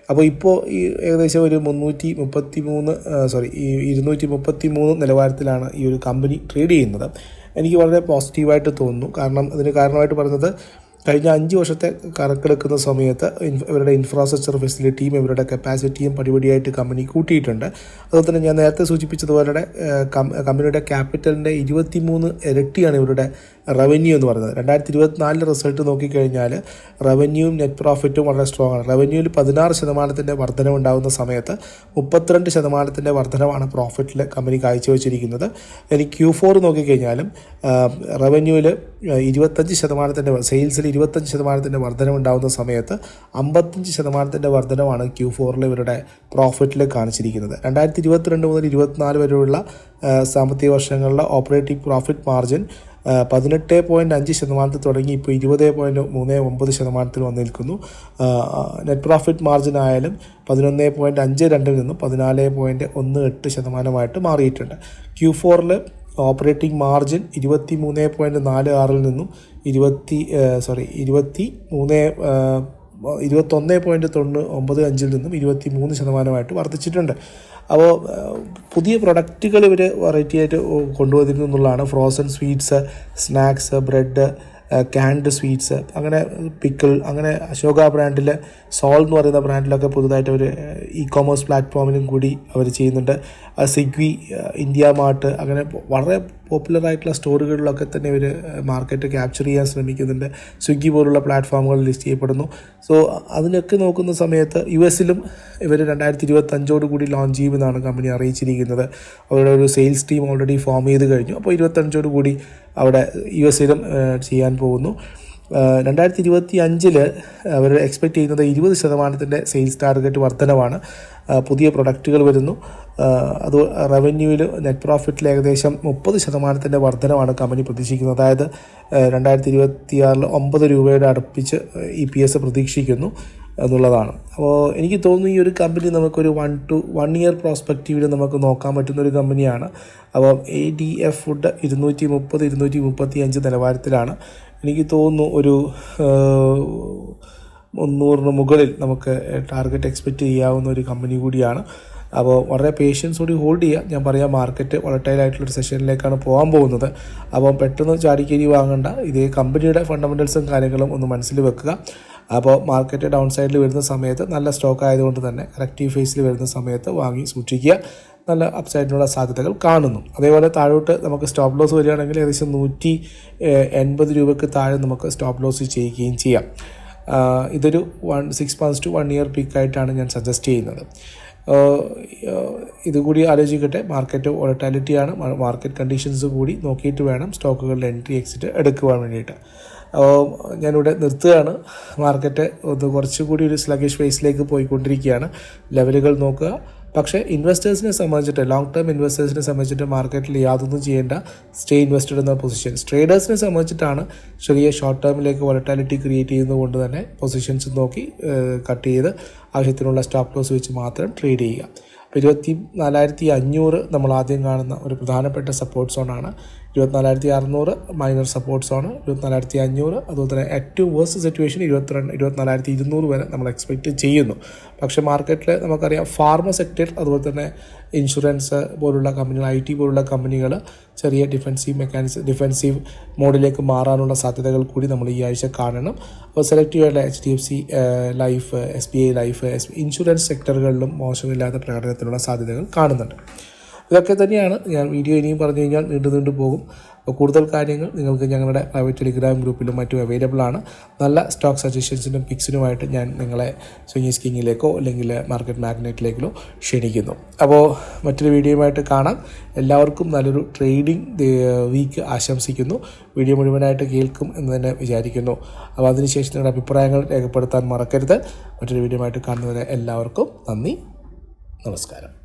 അപ്പോൾ ഇപ്പോൾ ഈ ഏകദേശം ഒരു മുന്നൂറ്റി മുപ്പത്തി മൂന്ന് സോറി ഈ ഇരുന്നൂറ്റി മുപ്പത്തി മൂന്ന് നിലവാരത്തിലാണ് ഈ ഒരു കമ്പനി ട്രേഡ് ചെയ്യുന്നത്. എനിക്ക് വളരെ പോസിറ്റീവായിട്ട് തോന്നുന്നു. കാരണം അതിന് കാരണമായിട്ട് പറയുന്നത് കഴിഞ്ഞ അഞ്ച് വർഷത്തെ കണക്കെടുക്കുന്ന സമയത്ത് ഇവരുടെ ഇൻഫ്രാസ്ട്രക്ചർ ഫെസിലിറ്റിയും ഇവരുടെ കപ്പാസിറ്റിയും പടിപടിയായിട്ട് കമ്പനി കൂട്ടിയിട്ടുണ്ട്. അതുപോലെ തന്നെ ഞാൻ നേരത്തെ സൂചിപ്പിച്ചതുപോലെ കമ്പനിയുടെ ക്യാപിറ്റലിന്റെ ഇരുപത്തി മൂന്ന് ഇരട്ടിയാണ് ഇവരുടെ റവന്യൂ എന്ന് പറയുന്നത്. രണ്ടായിരത്തി ഇരുപത്തിനാലിലെ റിസൾട്ട് നോക്കിക്കഴിഞ്ഞാൽ റവന്യൂവും നെറ്റ് പ്രോഫിറ്റും വളരെ സ്ട്രോങ് ആണ്. റവന്യൂവിൽ പതിനാറ് ശതമാനത്തിന്റെ വർധനമുണ്ടാകുന്ന സമയത്ത് മുപ്പത്തിരണ്ട് ശതമാനത്തിന്റെ വർധനമാണ് പ്രോഫിറ്റിൽ കമ്പനി കാഴ്ചവെച്ചിരിക്കുന്നത്. ഇനി ക്യൂ ഫോർ നോക്കിക്കഴിഞ്ഞാലും റവന്യൂവിൽ ഇരുപത്തഞ്ച് ശതമാനത്തിന്റെ സെയിൽസിൽ ഇരുപത്തഞ്ച് ശതമാനത്തിന്റെ വർധനമുണ്ടാകുന്ന സമയത്ത് അമ്പത്തഞ്ച് ശതമാനത്തിന്റെ വർധനമാണ് ക്യൂ ഫോറിൽ ഇവരുടെ പ്രോഫിറ്റിൽ കാണിച്ചിരിക്കുന്നത്. രണ്ടായിരത്തി ഇരുപത്തിരണ്ട് മുതൽ ഇരുപത്തിനാല് വരെയുള്ള സാമ്പത്തിക വർഷങ്ങളിലെ ഓപ്പറേറ്റിംഗ് പ്രോഫിറ്റ് മാർജിൻ പതിനെട്ട് പോയിന്റ് അഞ്ച് ശതമാനത്തിൽ തുടങ്ങി ഇപ്പോൾ ഇരുപത് പോയിന്റ് മൂന്ന് ഒമ്പത് ശതമാനത്തിൽ വന്നു നിൽക്കുന്നു. നെറ്റ് പ്രോഫിറ്റ് മാർജിൻ ആയാലും പതിനൊന്ന് പോയിന്റ് അഞ്ച് രണ്ടിൽ നിന്നും പതിനാല് പോയിന്റ് ഒന്ന് എട്ട് ശതമാനമായിട്ട് മാറിയിട്ടുണ്ട്. ക്യൂ ഫോറിൽ ഓപ്പറേറ്റിംഗ് മാർജിൻ ഇരുപത്തി മൂന്ന് പോയിന്റ് നാല് ആറിൽ നിന്നും ഇരുപത്തി സോറി ഇരുപത്തി മൂന്ന് ഇരുപത്തൊന്ന് പോയിന്റ് തൊണ്ണൂ ഒമ്പത് അഞ്ചിൽ നിന്നും ഇരുപത്തി മൂന്ന് ശതമാനമായിട്ട് വർദ്ധിച്ചിട്ടുണ്ട്. അപ്പോൾ പുതിയ പ്രൊഡക്റ്റുകൾ ഇവർ വെറൈറ്റി ആയിട്ട് കൊണ്ടുവന്നിരുന്നു എന്നുള്ളതാണ്. Frozen sweets snacks bread canned sweets അങ്ങനെ പിക്കിൾ അങ്ങനെ അശോക ബ്രാൻഡിൽ സോൾ എന്ന് പറയുന്ന ബ്രാൻഡിലൊക്കെ പുതുതായിട്ട് അവർ ഇ കോമേഴ്സ് പ്ലാറ്റ്ഫോമിലും കൂടി അവർ ചെയ്യുന്നുണ്ട്. സിഗ്വി ഇന്ത്യ മാർട്ട് അങ്ങനെ വളരെ പോപ്പുലർ ആയിട്ടുള്ള സ്റ്റോറുകളിലൊക്കെ തന്നെ ഇവർ മാർക്കറ്റ് ക്യാപ്ചർ ചെയ്യാൻ ശ്രമിക്കുന്നുണ്ട്. സ്വിഗ്ഗി പോലുള്ള പ്ലാറ്റ്ഫോമുകൾ ലിസ്റ്റ് ചെയ്യപ്പെടുന്നു. സോ അതിനൊക്കെ നോക്കുന്ന സമയത്ത് യു എസിലും ഇവർ രണ്ടായിരത്തി ഇരുപത്തഞ്ചോട് കൂടി ലോഞ്ച് ചെയ്യുമെന്നാണ് കമ്പനി അറിയിച്ചിരിക്കുന്നത്. അവരുടെ ഒരു സെയിൽസ് ടീം ഓൾറെഡി ഫോം ചെയ്ത് കഴിഞ്ഞു. അപ്പോൾ ഇരുപത്തഞ്ചോട് കൂടി അവിടെ യു എസിലും ചെയ്യാൻ പോകുന്നു. രണ്ടായിരത്തി ഇരുപത്തി അഞ്ചിൽ അവർ എക്സ്പെക്റ്റ് ചെയ്യുന്നത് ഇരുപത് ശതമാനത്തിന്റെ സെയിൽസ് ടാർഗറ്റ് വർധനവാണ്. പുതിയ പ്രൊഡക്റ്റുകൾ വരുന്നു. അത് റവന്യൂവിൽ നെറ്റ് പ്രോഫിറ്റിൽ ഏകദേശം മുപ്പത് ശതമാനത്തിന്റെ വർധനമാണ് കമ്പനി പ്രതീക്ഷിക്കുന്നത്. അതായത് രണ്ടായിരത്തി ഇരുപത്തി ആറിൽ ഒമ്പത് രൂപയുടെ അടുപ്പിച്ച് ഇ പി എസ് പ്രതീക്ഷിക്കുന്നു എന്നുള്ളതാണ്. അപ്പോൾ എനിക്ക് തോന്നുന്നു ഈ ഒരു കമ്പനി നമുക്കൊരു വൺ ടു വൺ ഇയർ പ്രോസ്പെക്റ്റീവിൽ നമുക്ക് നോക്കാൻ പറ്റുന്ന ഒരു കമ്പനിയാണ്. അപ്പോൾ എ ഡി എഫ് ഫുഡ് ഇരുന്നൂറ്റി മുപ്പത് ഇരുന്നൂറ്റി മുപ്പത്തി അഞ്ച് നിലവാരത്തിലാണ്. എനിക്ക് തോന്നുന്നു ഒരു മുന്നൂറിന് മുകളിൽ നമുക്ക് ടാർഗറ്റ് എക്സ്പെക്റ്റ് ചെയ്യാവുന്ന ഒരു കമ്പനി കൂടിയാണ്. അപ്പോൾ വളരെ പേഷ്യൻസ് കൂടി ഹോൾഡ് ചെയ്യുക. ഞാൻ പറയാം മാർക്കറ്റ് വളട്ടൈൽ ആയിട്ടുള്ളൊരു സെഷനിലേക്കാണ് പോകാൻ പോകുന്നത്. അപ്പോൾ പെട്ടെന്ന് ചാടിക്കേരി വാങ്ങണ്ട. ഇതേ കമ്പനിയുടെ ഫണ്ടമെന്റൽസും കാര്യങ്ങളും ഒന്ന് മനസ്സിൽ വെക്കുക. അപ്പോൾ മാർക്കറ്റ് ഡൗൺ സൈഡിൽ വരുന്ന സമയത്ത് നല്ല സ്റ്റോക്ക് ആയതുകൊണ്ട് തന്നെ കറക്റ്റീവ് ഫേസിൽ വരുന്ന സമയത്ത് വാങ്ങി സൂക്ഷിക്കുക. നല്ല അപ്സൈഡിനുള്ള സാധ്യതകൾ കാണുന്നു. അതേപോലെ താഴോട്ട് നമുക്ക് സ്റ്റോപ്പ് ലോസ് വരികയാണെങ്കിൽ ഏകദേശം നൂറ്റി എൺപത് രൂപയ്ക്ക് താഴെ നമുക്ക് സ്റ്റോപ്പ് ലോസ് ചെയ്യുകയും ചെയ്യാം. ഇതൊരു one six months to one year പീക്കായിട്ടാണ് ഞാൻ സജസ്റ്റ് ചെയ്യുന്നത്. ഇതുകൂടി ആലോചിക്കട്ടെ. മാർക്കറ്റ് വോളറ്റാലിറ്റിയാണ് മാർക്കറ്റ് കണ്ടീഷൻസ് കൂടി നോക്കിയിട്ട് വേണം സ്റ്റോക്കുകളിൽ എൻട്രി എക്സിറ്റ് എടുക്കുവാൻ വേണ്ടിയിട്ട്. ഞാനിവിടെ നിർത്തുകയാണ്. മാർക്കറ്റ് ഒന്ന് കുറച്ചുകൂടി ഒരു സ്ലഗിഷ് ഫേസിലേക്ക് പോയിക്കൊണ്ടിരിക്കുകയാണ്. ലെവലുകൾ നോക്കുക. പക്ഷേ ഇൻവെസ്റ്റേഴ്സിനെ സംബന്ധിച്ചിട്ട് ലോങ് ടേം ഇൻവെസ്റ്റേഴ്സിനെ സംബന്ധിച്ചിട്ട് മാർക്കറ്റിൽ യാതൊന്നും ചെയ്യേണ്ട സ്റ്റേ ഇൻവെസ്റ്റഡ് എന്ന പൊസിഷൻസ് ട്രേഡേഴ്സിനെ സംബന്ധിച്ചിട്ടാണ് ചെറിയ ഷോർട്ട് ടേമിലേക്ക് വോളറ്റാലിറ്റി ക്രിയേറ്റ് ചെയ്യുന്നതുകൊണ്ട് തന്നെ പൊസിഷൻസ് നോക്കി കട്ട് ചെയ്ത് ആവശ്യത്തിനുള്ള സ്റ്റോപ്പ് ലോസ് വെച്ച് മാത്രം ട്രേഡ് ചെയ്യുക. അപ്പോൾ ഇരുപത്തി നാലായിരത്തി അഞ്ഞൂറ് നമ്മൾ ആദ്യം കാണുന്ന ഒരു പ്രധാനപ്പെട്ട സപ്പോർട്ട് സോണാണ് ഇരുപത്തിനാലായിരത്തി അറുന്നൂറ് മൈനർ സപ്പോർട്ട്സ് ആണ് ഇരുപത്തിനാലായിരത്തി അഞ്ഞൂറ് അതുപോലെ തന്നെ ഏറ്റവും വേഴ്സ്റ്റ് സിറ്റുവേഷൻ ഇരുപത്തിരണ്ട് ഇരുപത്തിനാലായിരത്തി ഇരുന്നൂറ് വരെ നമ്മൾ എക്സ്പെക്റ്റ് ചെയ്യുന്നു. പക്ഷേ മാർക്കറ്റിൽ നമുക്കറിയാം ഫാർമ സെക്ടർ അതുപോലെ തന്നെ ഇൻഷുറൻസ് പോലുള്ള കമ്പനികൾ ഐ ടി പോലുള്ള കമ്പനികൾ ചെറിയ ഡിഫൻസീവ് മെക്കാനിക്സ് ഡിഫൻസീവ് മോഡിലേക്ക് മാറാനുള്ള സാധ്യതകൾ കൂടി നമ്മൾ ഈ ആഴ്ച കാണണം. അപ്പോൾ സെലക്ട് ചെയ്യേണ്ട H D F C life S B I life insurance സെക്ടറുകളിലും മോശമില്ലാത്ത പ്രകടനത്തിനുള്ള സാധ്യതകൾ കാണുന്നുണ്ട്. ഇതൊക്കെ തന്നെയാണ് ഞാൻ വീഡിയോ ഇനിയും പറഞ്ഞു കഴിഞ്ഞാൽ നീണ്ടു നീണ്ടു പോകും. അപ്പോൾ കൂടുതൽ കാര്യങ്ങൾ നിങ്ങൾക്ക് ഞങ്ങളുടെ പ്രൈവറ്റ് ടെലിഗ്രാം ഗ്രൂപ്പിലും മറ്റും അവൈലബിൾ ആണ്. നല്ല സ്റ്റോക്ക് സജഷൻസിനും പിക്സിനുമായിട്ട് ഞാൻ നിങ്ങളെ സ്വിങ്ങി സ്കിങ്ങിലേക്കോ അല്ലെങ്കിൽ മാർക്കറ്റ് മാഗ്നറ്റിലേക്കോ ക്ഷണിക്കുന്നു. അപ്പോൾ മറ്റൊരു വീഡിയോയുമായിട്ട് കാണാം. എല്ലാവർക്കും നല്ലൊരു ട്രേഡിംഗ് വീക്ക് ആശംസിക്കുന്നു. വീഡിയോ മുഴുവനായിട്ട് കേൾക്കും എന്ന് തന്നെ വിചാരിക്കുന്നു. അപ്പോൾ അതിനുശേഷം നിങ്ങളുടെ അഭിപ്രായങ്ങൾ രേഖപ്പെടുത്താൻ മറക്കരുത്. മറ്റൊരു വീഡിയോയുമായിട്ട് കാണുന്നവരെ എല്ലാവർക്കും നന്ദി. നമസ്കാരം.